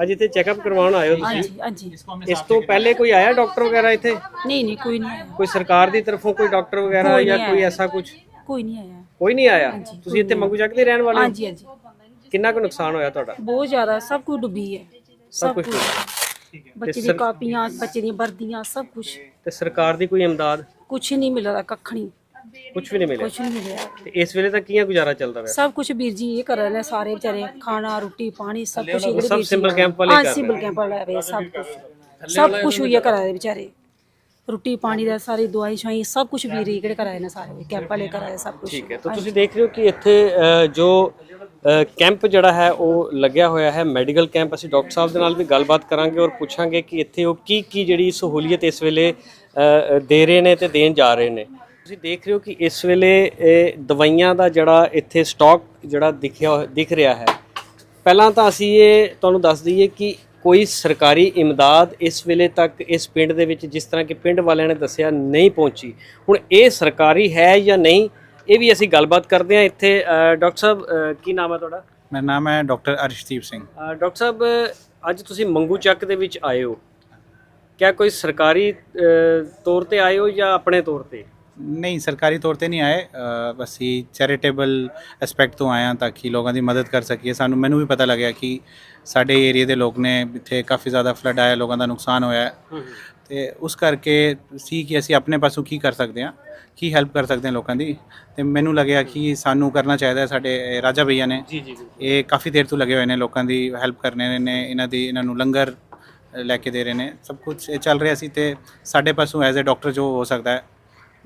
ਅੱਜ ਇੱਥੇ ਚੈੱਕਅਪ ਕਰਵਾਉਣ ਆਏ ਹੋ ਤੁਸੀਂ। ਹਾਂਜੀ ਇਸ ਤੋਂ ਪਹਿਲੇ ਕੋਈ ਆਇਆ ਡਾਕਟਰ ਵਗੈਰਾ ਇੱਥੇ? ਨਹੀਂ ਨਹੀਂ ਕੋਈ ਨਹੀਂ ਆਇਆ। ਕੋਈ ਸਰਕਾਰ ਦੀ ਤਰਫੋਂ ਕੋਈ ਡਾਕਟਰ ਵਗੈਰਾ ਜਾਂ ਕੋਈ। ਐਸਾ ਕੁਝ ਕੋਈ ਨਹੀਂ ਆਇਆ। ਕੋਈ ਨਹੀਂ ਆਇਆ? ਤੁਸੀਂ ਇੱਥੇ ਮੰਗੂ ਚੱਕ ਦੇ ਰਹਿਣ ਵਾਲੇ ਹਾਂਜੀ ਹਾਂਜੀ। ਕਿੰਨਾ ਕੁ ਨੁਕਸਾਨ ਹੋਇਆ ਤੁਹਾਡਾ? ਬਹੁਤ ਜ਼ਿਆਦਾ ਸਭ ਕੁਝ ਡੁੱਬੀ ਹੈ। ਸਭ ਕੁਝ ਬੱਚੇ ਦੀ ਕਾਪੀਆਂ ਬੱਚੇ ਦੀਆਂ ਵਰਦੀਆਂ ਸਭ ਕੁਝ ਤੇ ਸਰਕਾਰ ਦੀ ਕੋਈ ਇਮਦਾਦ ਕੁਝ ਨਹੀਂ ਮਿਲ ਰਿਹਾ ਕੱਖ ਨਹੀਂ। ਕੁਝ ਵੀ ਨਹੀਂ ਮਿਲਿਆ। ਕੁਝ ਨਹੀਂ ਮਿਲਿਆ। ਤੇ ਇਸ ਵੇਲੇ ਤਾਂ ਕੀਆਂ ਗੁਜ਼ਾਰਾ ਚੱਲਦਾ ਪਿਆ? ਸਭ ਕੁਝ ਵੀਰ ਜੀ ਇਹ ਕਰ ਰਹੇ ਨੇ ਸਾਰੇ ਵਿਚਾਰੇ ਖਾਣਾ ਰੋਟੀ ਪਾਣੀ ਸਭ ਕੁਝ ਉਹ ਸਭ ਸਿੰਬਲ ਕੈਂਪ ਵਾਲੇ ਹਾਂ ਕਰ ਸਿੰਬਲ ਕੈਂਪ ਵਾਲੇ ਵੇ ਸਭ ਕੁਝ ਸਭ ਕੁਝ ਹੋਈ ਹੈ ਕਰਾ ਰਹੇ ਵਿਚਾਰੇ। ਰੋਟੀ ਪਾਣੀ ਦਾ ਸਾਰੀ ਦਵਾਈ ਸ਼ਾਈ ਸਭ ਕੁਝ ਵੀਰ ਜੀ ਕਿਹੜੇ ਕਰਾਏ ਨੇ ਸਾਰੇ। ਕੈਂਪ ਵਾਲੇ ਕਰਾਏ ਸਭ ਕੁਝ ਠੀਕ ਹੈ ਤਾਂ ਤੁਸੀਂ ਦੇਖ ਰਹੇ ਹੋ ਕਿ ਇੱਥੇ ਜੋ ਕੈਂਪ ਜਿਹੜਾ ਹੈ ਉਹ ਲੱਗਿਆ ਹੋਇਆ ਹੈ। ਮੈਡੀਕਲ ਕੈਂਪ ਅਸੀਂ ਡਾਕਟਰ ਸਾਹਿਬ ਦੇ ਨਾਲ ਵੀ ਗੱਲਬਾਤ ਕਰਾਂਗੇ ਔਰ ਪੁੱਛਾਂਗੇ ਕਿ ਇੱਥੇ ਉਹ ਕੀ ਕੀ ਜਿਹੜੀ ਸਹੂਲੀਅਤ ਇਸ ਵੇਲੇ ਦੇ ਰਹੇ ਨੇ ਤੇ ਦੇਣ ਜਾ ਰਹੇ ਨੇ। ਤੁਸੀਂ ਦੇਖ ਰਹੇ ਹੋ ਕਿ ਇਸ ਵੇਲੇ ਇਹ ਦਵਾਈਆਂ ਦਾ ਜਿਹੜਾ ਇੱਥੇ ਸਟਾਕ ਜਿਹੜਾ ਦਿਖਿਆ ਦਿਖ ਰਿਹਾ ਹੈ। ਪਹਿਲਾਂ ਤਾਂ ਅਸੀਂ ਇਹ ਤੁਹਾਨੂੰ ਦੱਸ ਦਈਏ ਕਿ ਕੋਈ ਸਰਕਾਰੀ ਇਮਦਾਦ ਇਸ ਵੇਲੇ ਤੱਕ ਇਸ ਪਿੰਡ ਦੇ ਵਿੱਚ ਜਿਸ ਤਰ੍ਹਾਂ ਕਿ ਪਿੰਡ ਵਾਲਿਆਂ ਨੇ ਦੱਸਿਆ ਨਹੀਂ ਪਹੁੰਚੀ। ਹੁਣ ਇਹ ਸਰਕਾਰੀ ਹੈ ਜਾਂ ਨਹੀਂ ਇਹ ਵੀ ਅਸੀਂ ਗੱਲਬਾਤ ਕਰਦੇ ਹਾਂ ਇੱਥੇ। ਡਾਕਟਰ ਸਾਹਿਬ ਕੀ ਨਾਮ ਹੈ ਤੁਹਾਡਾ? ਮੇਰਾ ਨਾਮ ਹੈ ਡਾਕਟਰ ਅਰਸ਼ਦੀਪ ਸਿੰਘ। ਡਾਕਟਰ ਸਾਹਿਬ ਅੱਜ ਤੁਸੀਂ ਮੰਗੂ ਚੱਕ ਦੇ ਵਿੱਚ ਆਏ ਹੋ। ਕਿਆ ਕੋਈ ਸਰਕਾਰੀ ਤੌਰ ਤੇ ਆਏ ਹੋ ਜਾਂ ਆਪਣੇ ਤੌਰ ਤੇ? ਨਹੀਂ ਸਰਕਾਰੀ ਤੌਰ ਤੇ ਨਹੀਂ ਆਏ। ਅ, ਅਸੀਂ ਚੈਰੀਟੇਬਲ ਐਸਪੈਕਟ ਤੋਂ ਆਏ ਹਾਂ ਤਾਂ ਕਿ ਲੋਕਾਂ ਦੀ ਮਦਦ ਕਰ ਸਕੀਏ। ਸਾਨੂੰ ਮੈਨੂੰ ਵੀ ਪਤਾ ਲੱਗਿਆ ਕਿ ਸਾਡੇ ਏਰੀਆ ਦੇ ਲੋਕ ਨੇ ਇੱਥੇ ਕਾਫੀ ਜ਼ਿਆਦਾ ਫਲੱਡ ਆਇਆ ਲੋਕਾਂ ਦਾ ਨੁਕਸਾਨ ਹੋਇਆ ਹੈ। ਤੇ ਉਸ ਕਰਕੇ ਸੀ ਕਿ ਅਸੀਂ ਆਪਣੇ ਪਾਸੋਂ ਕੀ ਕਰ ਸਕਦੇ ਹਾਂ ਕੀ ਹੈਲਪ ਕਰ ਸਕਦੇ ਹਾਂ ਲੋਕਾਂ ਦੀ। ਤੇ ਮੈਨੂੰ ਲੱਗਿਆ ਕਿ ਸਾਨੂੰ ਕਰਨਾ ਚਾਹੀਦਾ ਹੈ ਸਾਡੇ ਰਾਜਾ ਭਈਆ ਨੇ। ਜੀ ਜੀ ਇਹ ਕਾਫੀ ਦੇਰ ਤੋਂ ਲੱਗੇ ਹੋਏ ਨੇ ਲੋਕਾਂ ਦੀ ਹੈਲਪ ਕਰਨੇ ਨੇ ਇਹਨਾਂ ਦੀ ਇਹਨਾਂ ਨੂੰ ਲੰਗਰ ਅ, ਲੈ ਕੇ ਦੇ ਰਹੇ ਨੇ। ਸਭ ਕੁਝ ਇਹ ਚੱਲ ਰਿਹਾ ਸੀ ਤੇ ਸਾਡੇ ਪਾਸੋਂ ਐਜ਼ ਅ ਡਾਕਟਰ ਜੋ ਹੋ ਸਕਦਾ ਹੈ।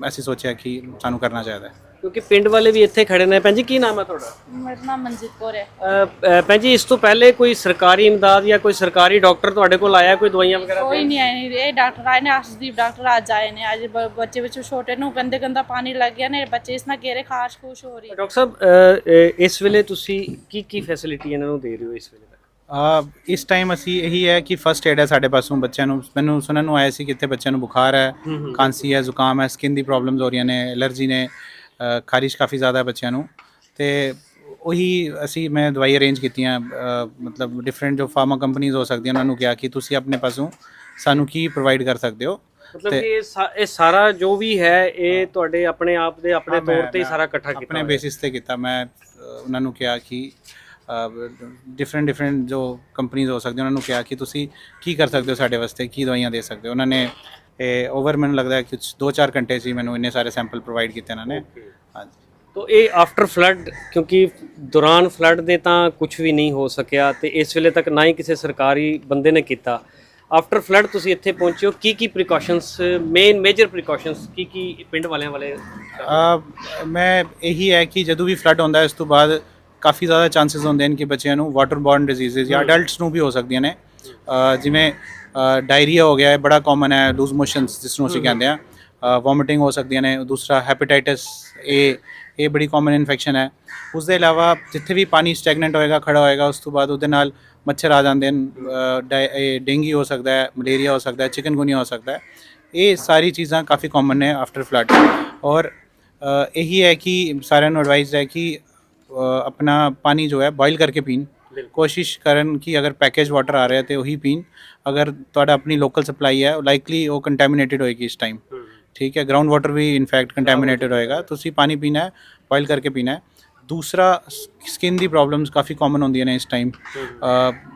ਅਸੀਂ ਸੋਚਿਆ ਕਿ ਸਾਨੂੰ ਕਰਨਾ ਚਾਹੀਦਾ ਹੈ। ਕਿਉਂਕਿ ਪਿੰਡ ਵਾਲੇ ਵੀ ਇੱਥੇ ਖੜੇ ਨੇ। ਭੈਣ ਜੀ ਕੀ ਨਾਮ ਹੈ ਤੁਹਾਡਾ? ਮੇਰਾ ਨਾਮ ਮਨਜੀਤ ਕੌਰ ਹੈ। ਅ, ਅ, ਭੈਣ ਜੀ ਇਸ ਤੋਂ ਪਹਿਲੇ ਕੋਈ ਸਰਕਾਰੀ ਇਮਦਾਦ ਜਾਂ ਕੋਈ ਸਰਕਾਰੀ ਡਾਕਟਰ ਤੁਹਾਡੇ ਕੋਲ ਆਇਆ ਕੋਈ ਦਵਾਈਆਂ ਵਗੈਰਾ ਕੋਈ ਨਹੀਂ ਆਏ ਨਹੀਂ ਇਹ ਡਾਕਟਰ ਆਏ ਨੇ ਆਸ਼ਦੀਪ ਡਾਕਟਰ ਅੱਜ ਆਏ ਨੇ। ਅੱਜ ਬ- ਬੱਚੇ ਵਿੱਚ ਛੋਟੇ ਨੂੰ ਗੰਦੇ ਗੰਦਾ ਪਾਣੀ ਲੱਗ ਗਿਆ ਨੇ। ਬੱਚੇ ਇਸ ਨਾਲ ਘੇਰੇ ਖਾਰਸ਼ ਖੂਸ਼ ਹੋ ਰਹੀ ਹੈ ਡਾਕਟਰ ਸਾਹਿਬ ਅ, ਅ, ਇਸ ਵੇਲੇ ਤੁਸੀਂ ਕੀ ਕੀ ਫੈਸਿਲਿਟੀ ਇਹਨਾਂ ਨੂੰ ਦੇ ਰਹੇ ਹੋ ਇਸ ਵੇਲੇ? ਇਸ ਟਾਈਮ ਅਸੀਂ ਇਹੀ ਹੈ ਕਿ ਫਸਟ ਏਡ ਹੈ ਸਾਡੇ ਪਾਸੋਂ ਬੱਚਿਆਂ ਨੂੰ। ਮੈਨੂੰ ਸੁਣਨ ਨੂੰ ਆਇਆ ਸੀ ਕਿ ਇੱਥੇ ਬੱਚਿਆਂ ਨੂੰ ਬੁਖਾਰ ਹੈ ਖਾਂਸੀ ਹੈ ਜ਼ੁਕਾਮ ਹੈ ਸਕਿਨ ਦੀ ਪ੍ਰੋਬਲਮਸ ਹੋ ਰਹੀਆਂ ਨੇ ਐਲਰਜੀ ਨੇ ਖਾਰਿਸ਼ ਕਾਫੀ ਜ਼ਿਆਦਾ ਹੈ ਬੱਚਿਆਂ ਨੂੰ। ਤੇ ਉਹੀ ਅਸੀਂ ਮੈਂ ਦਵਾਈ ਅਰੇਂਜ ਕੀਤੀਆਂ ਮਤਲਬ ਡਿਫਰੈਂਟ ਜੋ ਫਾਰਮਾ ਕੰਪਨੀਆਂ ਹੋ ਸਕਦੀਆਂ ਉਹਨਾਂ ਨੂੰ ਕਿਹਾ ਕਿ ਤੁਸੀਂ ਆਪਣੇ ਪਾਸੋਂ ਸਾਨੂੰ ਕੀ ਪ੍ਰੋਵਾਈਡ ਕਰ ਸਕਦੇ ਹੋ। ਮਤਲਬ ਕਿ ਇਹ ਸਾ- ਇਹ ਸਾਰਾ ਜੋ ਵੀ ਹੈ ਇਹ ਤੁਹਾਡੇ ਆਪਣੇ ਆਪ ਦੇ ਆਪਣੇ ਹਾਂ, ਮੈਂ- ਤੌਰ ਤੇ ਹੀ ਸਾਰਾ ਇਕੱਠਾ ਕੀਤਾ ਆਪਣੇ ਹੋਇਆ। ਬੇਸਿਸ ਤੇ ਕੀਤਾ। ਮੈਂ ਅ, ਉਹਨਾਂ ਨੂੰ ਕਿਹਾ ਕਿ ਡਿਫਰੈਂਟ ਡਿਫਰੈਂਟ ਜੋ ਕੰਪਨੀਆਂ ਹੋ ਸਕਦੀਆਂ ਉਹਨਾਂ ਨੂੰ ਕਿਹਾ ਕਿ ਤੁਸੀਂ ਕੀ ਕਰ ਸਕਦੇ ਹੋ ਸਾਡੇ ਵਾਸਤੇ ਕੀ ਦਵਾਈਆਂ ਦੇ ਸਕਦੇ ਹੋ। ਉਹਨਾਂ ਨੇ ਇਹ ਓਵਰ ਮੈਨੂੰ ਲੱਗਦਾ ਹੈ ਕਿ 2-4 ਘੰਟੇ ਸੀ ਮੈਨੂੰ ਇੰਨੇ ਸਾਰੇ ਸੈਂਪਲ ਪ੍ਰੋਵਾਈਡ ਕੀਤੇ ਇਹਨਾਂ ਨੇ। ਹਾਂਜੀ। ਤੋ ਇਹ ਆਫਟਰ ਫਲੱਡ ਕਿਉਂਕਿ ਦੌਰਾਨ ਫਲੱਡ ਦੇ ਤਾਂ ਕੁਝ ਵੀ ਨਹੀਂ ਹੋ ਸਕਿਆ ਤੇ ਇਸ ਵੇਲੇ ਤੱਕ ਨਾ ਹੀ ਕਿਸੇ ਸਰਕਾਰੀ ਬੰਦੇ ਨੇ ਕੀਤਾ। ਆਫਟਰ ਫਲੱਡ ਤੁਸੀਂ ਇੱਥੇ ਪਹੁੰਚੇ ਹੋ ਕੀ ਕੀ ਪ੍ਰੀਕਾਸ਼ਨਸ ਮੇਨ ਮੇਜਰ ਪ੍ਰੀਕਾਸ਼ਨਸ ਕੀ ਕੀ ਪਿੰਡ ਵਾਲਿਆਂ ਵਾਲੇ ਮੈਂ ਇਹੀ ਹੈ ਕਿ ਜਦੋਂ ਵੀ ਫਲੱਡ ਹੁੰਦਾ ਹੈ ਇਸ ਤੋਂ ਬਾਅਦ ਕਾਫੀ ਜ਼ਿਆਦਾ ਚਾਂਸਸ ਹੁੰਦੇ ਨੇ ਕਿ ਬੱਚਿਆਂ ਨੂੰ ਵਾਟਰ ਬੋਰਨ ਡਿਜ਼ੀਜ਼ਸ ਜਾਂ ਅਡਲਟਸ ਨੂੰ ਵੀ ਹੋ ਸਕਦੀਆਂ ਨੇ। ਜਿਵੇਂ ਡਾਇਰੀਆ ਹੋ ਗਿਆ ਹੈ ਬੜਾ ਕਾਮਨ ਹੈ ਲੂਜ਼ ਮੋਸ਼ਨਸ ਜਿਸ ਨੂੰ ਅਸੀਂ ਕਹਿੰਦੇ ਆ ਵੋਮਿਟਿੰਗ ਹੋ ਸਕਦੀਆਂ ਨੇ ਦੂਸਰਾ ਹੈਪੇਟਾਈਟਸ ਇਹ ਇਹ ਬੜੀ ਕਾਮਨ ਇਨਫੈਕਸ਼ਨ ਹੈ। ਉਸ ਦੇ ਇਲਾਵਾ ਜਿੱਥੇ ਵੀ ਪਾਣੀ ਸਟੈਗਨੈਂਟ ਹੋਏਗਾ ਖੜਾ ਹੋਏਗਾ ਉਸ ਤੋਂ ਬਾਅਦ ਉਹਦੇ ਨਾਲ ਮੱਛਰ ਆ ਜਾਂਦੇ ਨੇ ਡੇਂਗੀ ਹੋ ਸਕਦਾ ਹੈ ਮਲੇਰੀਆ ਹੋ ਸਕਦਾ ਹੈ ਚਿਕਨਗੁਨੀਆ ਹੋ ਸਕਦਾ ਹੈ। ਇਹ ਸਾਰੀ ਚੀਜ਼ਾਂ ਕਾਫੀ ਕਾਮਨ ਨੇ ਆਫਟਰ ਫਲੱਡ ਔਰ ਇਹੀ ਹੈ ਕਿ ਸਾਰਿਆਂ ਨੂੰ ਐਡਵਾਈਸ ਹੈ ਕਿ ਆਪਣਾ ਪਾਣੀ ਜੋ ਹੈ ਬੋਇਲ ਕਰਕੇ ਪੀਣ ਕੋਸ਼ਿਸ਼ ਕਰਨ ਕਿ ਅਗਰ ਪੈਕੇਜ ਵਾਟਰ ਆ ਰਿਹਾ ਤੇ ਉਹੀ ਪੀਣ ਅਗਰ ਤੁਹਾਡਾ ਆਪਣੀ ਲੋਕਲ ਸਪਲਾਈ ਹੈ ਲਾਈਕਲੀ ਉਹ ਕੰਟੈਮੀਨੇਟਿਡ ਹੋਏਗੀ ਇਸ ਟਾਈਮ ਠੀਕ ਹੈ ਗਰਾਊਂਡ ਵਾਟਰ ਵੀ ਇਨਫੈਕਟ ਕੰਟੈਮੀਨੇਟਿਡ ਹੋਏਗਾ ਤੁਸੀਂ ਪਾਣੀ ਪੀਣਾ ਹੈ ਬੋਇਲ ਕਰਕੇ ਪੀਣਾ ਹੈ ਦੂਸਰਾ ਸਕਿਨ ਦੀ ਪ੍ਰੋਬਲਮਸ ਕਾਫੀ ਕਾਮਨ ਹੁੰਦੀਆਂ ਨੇ ਇਸ ਟਾਈਮ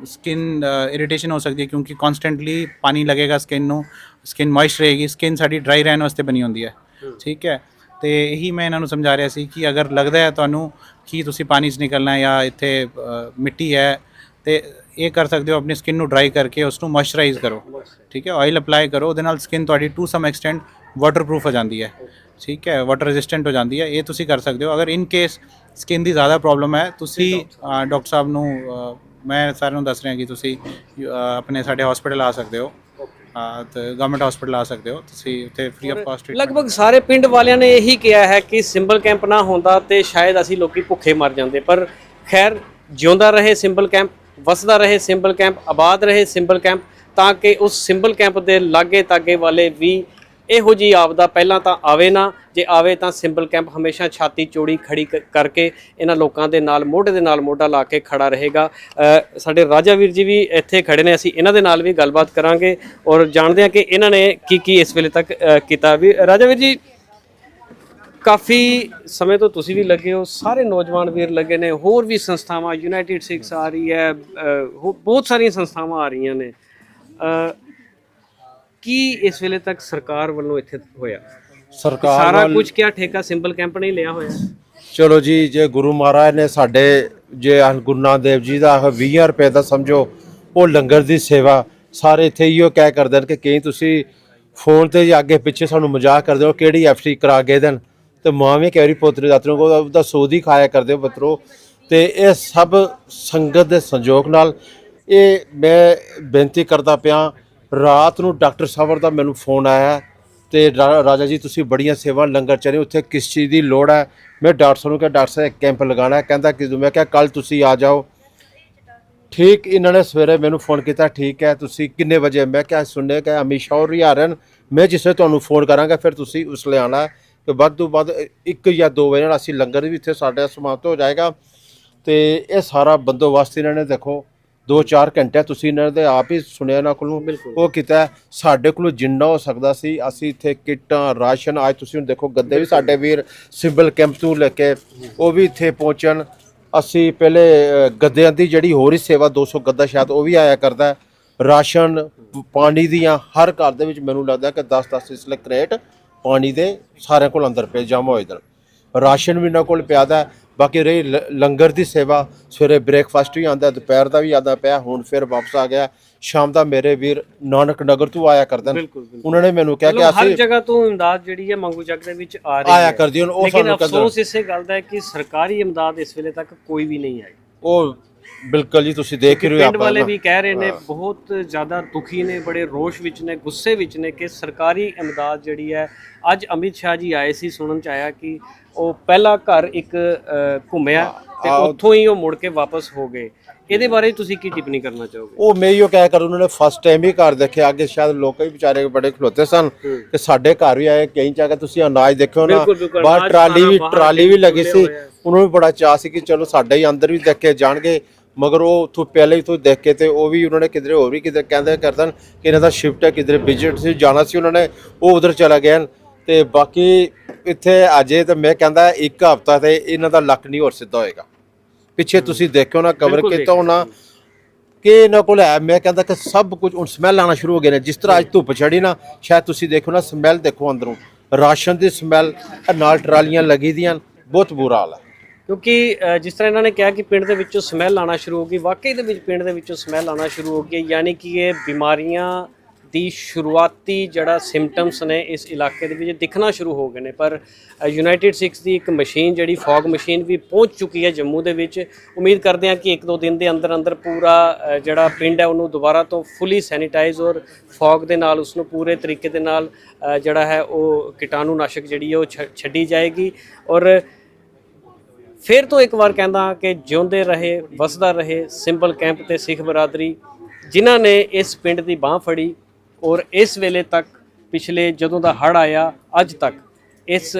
ਸਕਿਨ ਇਰੀਟੇਸ਼ਨ ਹੋ ਸਕਦੀ ਹੈ ਕਿਉਂਕਿ ਕਨਸਟੈਂਟਲੀ ਪਾਣੀ ਲੱਗੇਗਾ ਸਕਿਨ ਨੂੰ। ਸਕਿਨ ਮੋਇਸਟ ਰਹੇਗੀ ਸਕਿਨ ਸਾਡੀ ਡਰਾਈ ਰਹਿਣ ਵਾਸਤੇ ਬਣੀ ਹੁੰਦੀ ਹੈ ਠੀਕ ਹੈ ਤੇ ਇਹੀ ਮੈਂ ਇਹਨਾਂ ਨੂੰ ਸਮਝਾ ਰਿਹਾ ਸੀ ਕਿ ਅਗਰ ਲੱਗਦਾ ਹੈ ਤੁਹਾਨੂੰ ਕੀ ਤੁਸੀਂ ਪਾਣੀ 'ਚ ਨਿਕਲਣਾ ਜਾਂ ਇੱਥੇ ਮਿੱਟੀ ਹੈ, ਤੇ ਇਹ ਕਰ ਸਕਦੇ ਹੋ, ਆਪਣੀ ਸਕਿਨ ਨੂੰ ਡਰਾਈ ਕਰਕੇ ਉਸ ਨੂੰ ਮੋਇਸਚਰਾਈਜ਼ ਕਰੋ। ਠੀਕ ਹੈ? ਆਇਲ ਅਪਲਾਈ ਕਰੋ, ਉਹਦੇ ਨਾਲ ਸਕਿਨ ਤੁਹਾਡੀ ਟੂ ਸਮ ਐਕਸਟੈਂਟ ਵਾਟਰਪ੍ਰੂਫ ਹੋ ਜਾਂਦੀ ਹੈ। ਠੀਕ ਹੈ? ਵਾਟਰ ਰੈਜ਼ਿਸਟੈਂਟ ਹੋ ਜਾਂਦੀ ਹੈ। ਇਹ ਤੁਸੀਂ ਕਰ ਸਕਦੇ ਹੋ। ਅਗਰ ਇਨ ਕੇਸ ਸਕਿਨ ਦੀ ਜ਼ਿਆਦਾ ਪ੍ਰੋਬਲਮ ਹੈ, ਤੁਸੀਂ ਡਾਕਟਰ ਸਾਹਿਬ ਨੂੰ ਮੈਂ ਸਾਰਿਆਂ ਨੂੰ ਦੱਸ ਰਿਹਾ ਕਿ ਤੁਸੀਂ ਆਪਣੇ ਸਾਡੇ ਹਸਪੀਟਲ ਆ ਸਕਦੇ ਹੋ। ਹਾਂ, ਤੇ ਗਵਰਨਮੈਂਟ ਹਸਪੀਟਲ ਆ ਸਕਦੇ ਹੋ, ਤੁਸੀਂ ਉੱਥੇ ਫ੍ਰੀ ਆਫ ਕਾਸਟ ਲਗਭਗ ਸਾਰੇ ਪਿੰਡ ਵਾਲਿਆਂ ਨੇ ਇਹੀ ਕਿਹਾ ਹੈ ਕਿ ਸਿੰਬਲ ਕੈਂਪ ਨਾ ਹੁੰਦਾ ਤੇ ਸ਼ਾਇਦ ਅਸੀਂ ਲੋਕੀ ਭੁੱਖੇ ਮਰ ਜਾਂਦੇ। ਪਰ ਖੈਰ, ਜਿਉਂਦਾ ਰਹੇ ਸਿੰਬਲ ਕੈਂਪ ਵਸਦਾ ਰਹੇ ਸਿੰਬਲ ਕੈਂਪ ਆਬਾਦ ਰਹੇ ਸਿੰਬਲ ਕੈਂਪ ਤਾਂ ਕਿ ਉਸ ਸਿੰਬਲ ਕੈਂਪ ਦੇ ਲਾਗੇ ਤਾਗੇ ਵਾਲੇ ਵੀ ਇਹੋ ਜੀ ਆਪਦਾ ਪਹਿਲਾਂ ਤਾਂ ਆਵੇ ਨਾ, ਜੇ ਆਵੇ ਤਾਂ ਸਿੰਬਲ ਕੈਂਪ ਹਮੇਸ਼ਾ ਛਾਤੀ ਚੋੜੀ ਖੜੀ ਕ- ਕਰਕੇ ਇਹਨਾਂ ਲੋਕਾਂ ਦੇ ਨਾਲ, ਮੋਢੇ ਦੇ ਨਾਲ ਮੋਢਾ ਲਾ ਕੇ ਖੜਾ ਰਹੇਗਾ। ਸਾਡੇ ਰਾਜਾ ਵੀਰ ਜੀ ਵੀ ਇੱਥੇ ਖੜੇ ਨੇ, ਅਸੀਂ ਇਹਨਾਂ ਦੇ ਨਾਲ ਵੀ ਗੱਲਬਾਤ ਕਰਾਂਗੇ ਔਰ ਜਾਣਦੇ ਹਾਂ ਕਿ ਇਹਨਾਂ ਨੇ ਕੀ ਕੀ ਇਸ ਵੇਲੇ ਤੱਕ ਕੀਤਾ। ਵੀ ਰਾਜਾ ਵੀਰ ਜੀ, ਕਾਫੀ ਸਮੇਂ ਤੋਂ ਤੁਸੀਂ ਵੀ ਲੱਗੇ ਹੋ, ਸਾਰੇ ਨੌਜਵਾਨ ਵੀਰ ਲੱਗੇ ਨੇ, ਹੋਰ ਵੀ ਸੰਸਥਾਵਾਂ ਯੂਨਾਈਟਿਡ ਸਿਕਸ ਆ ਰਹੀ ਹੈ ਹੋ- ਬਹੁਤ ਸਾਰੀਆਂ ਸੰਸਥਾਵਾਂ ਆ ਰਹੀਆਂ ਨੇ। ਕੀ ਇਸ ਵੇਲੇ ਤੱਕ ਸਰਕਾਰ ਵੱਲੋਂ ਇੱਥੇ ਹੋਇਆ? ਸਰਕਾਰ ਸਾਰਾ ਵੱਲ- ਕੁਝ ਕਿਆ ਠੇਕਾ ਸਿੰਬਲ ਕੈਂਪ ਨੇ ਲਿਆ ਹੋਇਆ? ਚਲੋ ਜੀ ਜੇ ਗੁਰੂ ਮਹਾਰਾਜ ਨੇ ਸਾਡੇ ਜੇ ਆਹ ਗੁਰੂ ਨਾਨਕ ਦੇਵ ਜੀ ਦਾ ਆਹ 20 ਰੁਪਏ ਦਾ ਸਮਝੋ ਉਹ ਲੰਗਰ ਦੀ ਸੇਵਾ ਸਾਰੇ ਇੱਥੇ ਇਹੋ ਕਹਿ ਕਰਦੇ ਨੇ ਕਿ ਕਈ ਤੁਸੀਂ ਫੋਨ ਤੇ ਜਾਂ ਅੱਗੇ ਪਿੱਛੇ ਸਾਨੂੰ ਮਜ਼ਾਕ ਕਰਦੇ ਹੋ ਕਿਹੜੀ ਐਫਟੀ ਕਰਾ ਕੇ ਦੇਣ? ਤੇ ਮਾਂ ਵੀ ਕਹਿ ਰਹੀ ਪੋਤਰੀ ਦਾਤਰੋਂ ਕੋ ਉਹਦਾ ਹੀ ਖਾਇਆ ਕਰਦੇ ਹੋ ਪੁੱਤਰੋ। ਤੇ ਇਹ ਸਭ ਸੰਗਤ ਦੇ ਸੰਯੋਗ ਨਾਲ ਇਹ ਮੈਂ ਬੇਨਤੀ ਕਰਦਾ ਪਿਆ ਰਾਤ ਨੂੰ ਡਾਕਟਰ ਸਾਹਿਬ ਦਾ ਮੈਨੂੰ ਫੋਨ ਆਇਆ ਤੇ ਰਾ- ਰਾਜਾ ਜੀ ਤੁਸੀਂ ਬੜੀਆਂ ਸੇਵਾ ਲੰਗਰ ਚ ਹੋ, ਉੱਥੇ ਕਿਸ ਚੀਜ਼ ਦੀ ਲੋੜ ਹੈ? ਮੈਂ ਡਾਕਟਰ ਸਾਹਿਬ ਨੂੰ ਕਿਹਾ ਡਾਕਟਰ ਸਾਹਿਬ ਇੱਕ ਕੈਂਪ ਲਗਾਉਣਾ ਹੈ। ਕਹਿੰਦਾ ਕਿ ਮੈਂ ਕਿਹਾ ਕੱਲ ਤੁਸੀਂ ਆ ਜਾਓ। ਠੀਕ ਇਹਨਾਂ ਨੇ ਸਵੇਰੇ ਮੈਨੂੰ ਫੋਨ ਕੀਤਾ ਠੀਕ ਹੈ ਤੁਸੀਂ ਕਿੰਨੇ ਵਜੇ? ਮੈਂ ਕਿਹਾ ਸੁਣਨੇ ਕਿ ਅਮਿਤ ਸ਼ਾਹ ਹੋਰੀ ਆ ਰਹੇ ਨੇ ਮੈਂ ਜਿਸੇ ਤੁਹਾਨੂੰ ਫੋਨ ਕਰਾਂਗਾ ਫਿਰ ਤੁਸੀਂ ਉਸ ਲਈ ਆਉਣਾ ਹੈ। ਵੱਧ ਤੋਂ ਵੱਧ ਇੱਕ ਜਾਂ ਦੋ ਵਜੇ ਨਾਲ ਅਸੀਂ ਲੰਗਰ ਵੀ ਇੱਥੇ ਸਾਡੇ ਸਮਾਪਤ ਹੋ ਜਾਏਗਾ। ਤੇ ਇਹ ਸਾਰਾ ਬੰਦੋਬਸਤ ਇਹਨਾਂ ਨੇ ਦੇਖੋ 2-4 ਘੰਟੇ ਤੁਸੀਂ ਇਹਨਾਂ ਦੇ ਆਪ ਹੀ ਸੁਣਿਆ ਨਾ ਕੋਲੋਂ ਉਹ ਕੀਤਾ। ਸਾਡੇ ਕੋਲੋਂ ਜਿੰਨਾ ਹੋ ਸਕਦਾ ਸੀ ਅਸੀਂ ਇੱਥੇ ਕਿੱਟਾਂ ਰਾਸ਼ਨ ਅੱਜ ਤੁਸੀਂ ਹੁਣ ਦੇਖੋ ਗੱਦੇ ਵੀ ਸਾਡੇ ਵੀਰ ਸਿਵਲ ਕੈਂਪ ਤੋਂ ਲੈ ਕੇ ਉਹ ਵੀ ਇੱਥੇ ਪਹੁੰਚਣ ਅਸੀਂ ਪਹਿਲੇ ਗੱਦਿਆਂ ਦੀ ਜਿਹੜੀ ਹੋਰ ਹੀ ਸੇਵਾ 200 ਗੱਦਾ ਸ਼ਾਇਦ ਉਹ ਵੀ ਆਇਆ ਕਰਦਾ। ਰਾਸ਼ਨ ਪਾਣੀ ਦੀਆਂ ਹਰ ਘਰ ਦੇ ਵਿੱਚ ਮੈਨੂੰ ਲੱਗਦਾ ਕਿ 10-10 ਇਸਲੇ ਕਰੇਟ ਪਾਣੀ ਦੇ ਸਾਰਿਆਂ ਕੋਲ ਅੰਦਰ ਪਏ ਜਮ੍ਹਾਂ ਹੋਏ ਦੇ ਰਾਸ਼ਨ ਵੀ ਇਹਨਾਂ ਕੋਲ ਪਿਆਦਾ। ਬਾਕੀ ਰਹੀ ਲੰਗਰ ਦੀ ਸੇਵਾ ਸਵੇਰੇ ਬ੍ਰੇਕਫਾਸਟ ਵੀ ਆਂਦਾ ਦੁਪਹਿਰ ਦਾ ਵੀ ਆਂਦਾ ਪਿਆ ਹੁਣ ਫਿਰ ਵਾਪਸ ਆ ਗਿਆ। ਸ਼ਾਮ ਦਾ ਮੇਰੇ ਵੀਰ ਨਾਨਕ ਨਗਰ ਤੋਂ ਆਇਆ ਕਰਦੇ। ਨੇ। ਉਹਨਾਂ ਨੇ ਮੈਨੂੰ ਕਿਹਾ ਕਿ ਮਤਲਬ ਹਰ ਅਸੀਂ ਜਗ੍ਹਾ ਤੋਂ ਇਮਦਾਦ ਜਿਹੜੀ ਹੈ ਮੰਗੂ ਚੱਕ ਦੇ ਵਿੱਚ ਆ ਰਹੀ ਹੈ। ਆਇਆ ਕਰਦੀ ਹੁਣ ਉਹ ਸਾਨੂੰ ਕਹਿੰਦੇ ਅਫਸੋਸ ਇਸੇ ਗੱਲ ਦਾ ਹੈ ਕਿ ਸਰਕਾਰੀ ਇਮਦਾਦ ਇਸ ਵੇਲੇ ਤੱਕ ਕੋਈ ਵੀ ਨਹੀਂ ਆਈ। ਉਹ ਬਿਲਕੁਲ ਜੀ ਤੁਸੀਂ ਦੇਖ ਹੀ ਰਹੇ ਹੋ ਪਿੰਡ ਵਾਲੇ ਵੀ ਕਹਿ ਰਹੇ ਨੇ ਬਹੁਤ ਜ਼ਿਆਦਾ ਦੁਖੀ ਨੇ ਬੜੇ ਰੋਸ਼ ਵਿੱਚ ਨੇ ਗੁੱਸੇ ਵਿੱਚ ਨੇ ਕਿ ਸਰਕਾਰੀ ਇਮਦਾਦ ਜਿਹੜੀ ਹੈ ਅੱਜ ਅਮਿਤ ਸ਼ਾਹ ਜੀ ਆਏ ਸੀ ਸੁਣਨ ਚ ਆਇਆ ਕਿ ਉਹ ਪਹਿਲਾ ਘਰ ਇੱਕ ਘੁੰਮਿਆ ਤੇ ਉੱਥੋਂ ਹੀ ਉਹ ਮੁੜ ਕੇ ਵਾਪਸ ਹੋ ਗਏ। ਇਹਦੇ ਬਾਰੇ ਤੁਸੀਂ ਕੀ ਟਿੱਪਣੀ ਕਰਨਾ ਚਾਹੋਗੇ? ਉਹ ਮੈਂ ਇਹੋ ਕਹਿ ਕਰ ਉਹਨਾਂ ਨੇ ਫਸਟ ਟਾਈਮ ਹੀ ਘਰ ਦੇਖਿਆ। ਅੱਗੇ ਸ਼ਾਇਦ ਲੋਕ ਹੀ ਵਿਚਾਰੇ ਬੜੇ ਖਲੋਤੇ ਸਨ ਕਿ ਸਾਡੇ ਘਰ ਵੀ ਆਏ ਕਈ ਜਗ੍ਹਾ ਤੁਸੀਂ ਅਨਾਜ ਦੇਖਿਓ ਨਾ ਬਾਹਰ ਟਰਾਲੀ ਵੀ ਟਰਾਲੀ ਵੀ ਲੱਗੀ ਸੀ। ਉਹਨਾਂ ਨੂੰ ਵੀ ਬੜਾ ਚਾਅ ਸੀ ਕਿ ਚਲੋ ਸਾਡੇ ਹੀ ਅੰਦਰ ਵੀ ਦੇਖ ਕੇ ਜਾਣਗੇ। ਮਗਰ ਉਹ ਉੱਥੋਂ ਪਹਿਲੇ ਹੀ ਤੋਂ ਦੇਖ ਕੇ ਤੇ ਉਹ ਵੀ ਉਹਨਾਂ ਨੇ ਕਿਧਰੇ ਹੋਰ ਵੀ ਕਿਧਰੇ ਕਹਿੰਦੇ ਕਰਦਨ ਕਿ ਇਹਨਾਂ ਦਾ ਸ਼ਿਫਟ ਹੈ ਕਿਧਰੇ ਵਿਜ਼ਿਟ ਸੀ ਜਾਣਾ ਸੀ ਉਹਨਾਂ ਨੇ ਉਹ ਉਧਰ ਚਲਾ ਗਏ। ਤੇ ਬਾਕੀ ਇੱਥੇ ਅਜੇ ਤੇ ਮੈਂ ਕਹਿੰਦਾ ਇੱਕ ਹਫਤਾ ਤੇ ਇਹਨਾਂ ਦਾ ਲੱਕ ਨਹੀਂ ਹੋਰ ਸਿੱਧਾ ਹੋਏਗਾ। ਪਿੱਛੇ ਤੁਸੀਂ ਦੇਖਿਓ ਨਾ ਕਵਰ ਕੀਤਾ ਹੋਣਾ। ਕਿ ਇਹਨਾਂ ਕੋਲ ਹੈ ਮੈਂ ਕਹਿੰਦਾ ਕਿ ਸਭ ਕੁਝ ਹੁਣ ਸਮੈਲ ਆਉਣਾ ਸ਼ੁਰੂ ਹੋ ਗਏ ਨੇ। ਜਿਸ ਤਰ੍ਹਾਂ ਅੱਜ ਧੁੱਪ ਚੜੀ ਨਾ ਸ਼ਾਇਦ ਤੁਸੀਂ ਦੇਖੋ ਨਾ ਸਮੈਲ ਦੇਖੋ ਅੰਦਰੋਂ। ਰਾਸ਼ਨ ਦੀ ਸਮੈਲ ਨਾਲ ਟਰਾਲੀਆਂ ਲੱਗੀ ਦੀਆਂ ਬਹੁਤ ਬੁਰਾ ਹਾਲ ਹੈ। ਕਿਉਂਕਿ ਜਿਸ ਤਰ੍ਹਾਂ ਇਹਨਾਂ ਨੇ ਕਿਹਾ ਕਿ ਪਿੰਡ ਦੇ ਵਿੱਚੋਂ ਸਮੈਲ ਆਉਣਾ ਸ਼ੁਰੂ ਹੋ ਗਈ ਵਾਕਈ ਦੇ ਵਿੱਚ ਪਿੰਡ ਦੇ ਵਿੱਚੋਂ ਸਮੈਲ ਆਉਣਾ ਸ਼ੁਰੂ ਹੋ ਗਈ ਯਾਨੀ ਕਿ ਇਹ ਬਿਮਾਰੀਆਂ ਦੀ ਸ਼ੁਰੂਆਤੀ ਜਿਹੜਾ ਸਿੰਪਟਮਸ ਨੇ ਇਸ ਇਲਾਕੇ ਦੇ ਵਿੱਚ ਦਿਖਣਾ ਸ਼ੁਰੂ ਹੋ ਗਏ ਨੇ। ਪਰ ਯੂਨਾਈਟਿਡ ਸਿਕਸ ਦੀ ਇੱਕ ਮਸ਼ੀਨ ਜਿਹੜੀ ਫੌਗ ਮਸ਼ੀਨ ਵੀ ਪਹੁੰਚ ਚੁੱਕੀ ਹੈ ਜੰਮੂ ਦੇ ਵਿੱਚ। ਉਮੀਦ ਕਰਦੇ ਹਾਂ ਕਿ ਇੱਕ ਦੋ ਦਿਨ ਦੇ ਅੰਦਰ ਅੰਦਰ ਪੂਰਾ ਜਿਹੜਾ ਪਿੰਡ ਹੈ ਉਹਨੂੰ ਦੁਬਾਰਾ ਤੋਂ ਫੁੱਲੀ ਸੈਨੀਟਾਈਜ਼ ਔਰ ਫੌਗ ਦੇ ਨਾਲ ਉਸ ਨੂੰ ਪੂਰੇ ਤਰੀਕੇ ਦੇ ਨਾਲ ਜਿਹੜਾ ਹੈ ਉਹ ਕੀਟਾਣੂਨਾਸ਼ਕ ਜਿਹੜੀ ਹੈ ਉਹ ਛ- ਛੱਡੀ ਜਾਏਗੀ। ਔਰ ਫਿਰ ਤੋਂ ਇੱਕ ਵਾਰ ਕਹਿੰਦਾ ਕਿ ਜਿਉਂਦੇ ਰਹੇ, ਵਸਦਾ ਰਹੇ ਸਿੰਬਲ ਕੈਂਪ ਤੇ ਸਿੱਖ ਬਰਾਦਰੀ, ਜਿਨ੍ਹਾਂ ਨੇ ਇਸ ਪਿੰਡ ਦੀ ਬਾਹ ਫੜੀ। ਔਰ ਇਸ ਵੇਲੇ ਤੱਕ ਪਿਛਲੇ ਜਦੋਂ ਦਾ ਹੜ ਆਇਆ, ਅੱਜ ਤੱਕ ਇਸ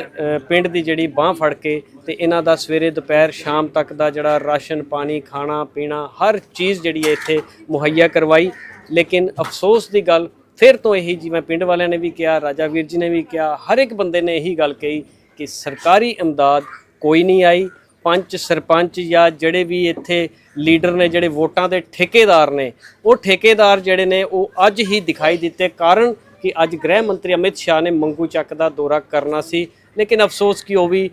ਪਿੰਡ ਦੀ ਜਿਹੜੀ ਬਾਹ ਫੜ ਕੇ ਤੇ ਇਹਨਾਂ ਦਾ ਸਵੇਰੇ ਦੁਪਹਿਰ ਸ਼ਾਮ ਤੱਕ ਦਾ ਜਿਹੜਾ ਰਾਸ਼ਨ, ਪਾਣੀ, ਖਾਣਾ, ਪੀਣਾ, ਹਰ ਚੀਜ਼ ਜਿਹੜੀ ਹੈ ਇੱਥੇ ਮੁਹੱਈਆ ਕਰਵਾਈ। ਲੇਕਿਨ ਅਫਸੋਸ ਦੀ ਗੱਲ ਫਿਰ ਤੋਂ ਇਹੀ ਜਿਵੇਂ ਪਿੰਡ ਵਾਲਿਆਂ ਨੇ ਵੀ ਕਿਹਾ, ਰਾਜਾ ਵੀਰ ਜੀ ਨੇ ਵੀ ਕਿਹਾ, ਹਰ ਇੱਕ ਬੰਦੇ ਨੇ ਇਹੀ ਗੱਲ ਕਹੀ ਕਿ ਸਰਕਾਰੀ ਇਮਦਾਦ ਕੋਈ ਨਹੀਂ ਆਈ। ਪੰਚ ਸਰਪੰਚ ਜਾਂ ਜਿਹੜੇ ਵੀ ਇੱਥੇ ਲੀਡਰ ਨੇ, ਜਿਹੜੇ ਵੋਟਾਂ ਦੇ ਠੇਕੇਦਾਰ ਨੇ, ਉਹ ਠੇਕੇਦਾਰ ਜਿਹੜੇ ਨੇ, ਉਹ ਅੱਜ ਹੀ ਦਿਖਾਈ ਦਿੱਤੇ ਕਾਰਨ ਕਿ ਅੱਜ ਗ੍ਰਹਿ ਮੰਤਰੀ ਅਮਿਤ ਸ਼ਾਹ ਨੇ ਮੰਗੂ ਚੱਕ ਦਾ ਦੌਰਾ ਕਰਨਾ ਸੀ। ਲੇਕਿਨ ਅਫਸੋਸ ਕਿ ਉਹ ਵੀ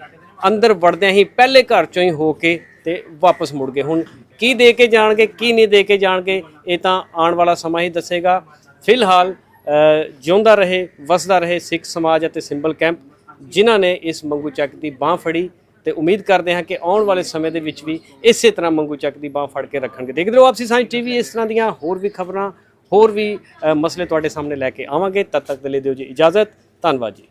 ਅੰਦਰ ਵੜਦਿਆਂ ਹੀ ਪਹਿਲੇ ਘਰ ਚੋਂ ਹੀ ਹੋ ਕੇ ਤੇ ਵਾਪਸ ਮੁੜ ਗਏ। ਹੁਣ ਕੀ ਦੇ ਕੇ ਜਾਣਗੇ, ਕੀ ਨਹੀਂ ਦੇ ਕੇ ਜਾਣਗੇ, ਇਹ ਤਾਂ ਆਉਣ ਵਾਲਾ ਸਮਾਂ ਹੀ ਦੱਸੇਗਾ। ਫਿਲਹਾਲ ਜਿਉਂਦਾ ਰਹੇ, ਵਸਦਾ ਰਹੇ ਸਿੱਖ ਸਮਾਜ ਅਤੇ ਸਿੰਬਲ ਕੈਂਪ, ਜਿਨ੍ਹਾਂ ਨੇ ਇਸ ਮੰਗੂ ਚੱਕ ਦੀ ਬਾਹ ਫੜੀ। ਤੇ ਉਮੀਦ ਕਰਦੇ ਹਾਂ ਕਿ ਆਉਣ ਵਾਲੇ ਸਮੇਂ ਦੇ ਵਿੱਚ ਵੀ ਇਸੇ ਤਰ੍ਹਾਂ ਮੰਗੂ ਚੱਕ ਦੀ ਬਾਹ ਫੜ ਕੇ ਰੱਖਣਗੇ। ਦੇਖਦੇ ਰਹੋ ਆਪਸੀ ਸਾਂਝ ਟੀਵੀ, ਇਸ ਤਰ੍ਹਾਂ ਦੀਆਂ ਹੋਰ ਵੀ ਖਬਰਾਂ, ਹੋਰ ਵੀ ਮਸਲੇ ਤੁਹਾਡੇ ਸਾਹਮਣੇ ਲੈ ਕੇ ਆਵਾਂਗੇ। ਤਦ ਤੱਕ ਦੇ ਲਈ ਦਿਓ ਜੀ ਇਜਾਜ਼ਤ। ਧੰਨਵਾਦ ਜੀ।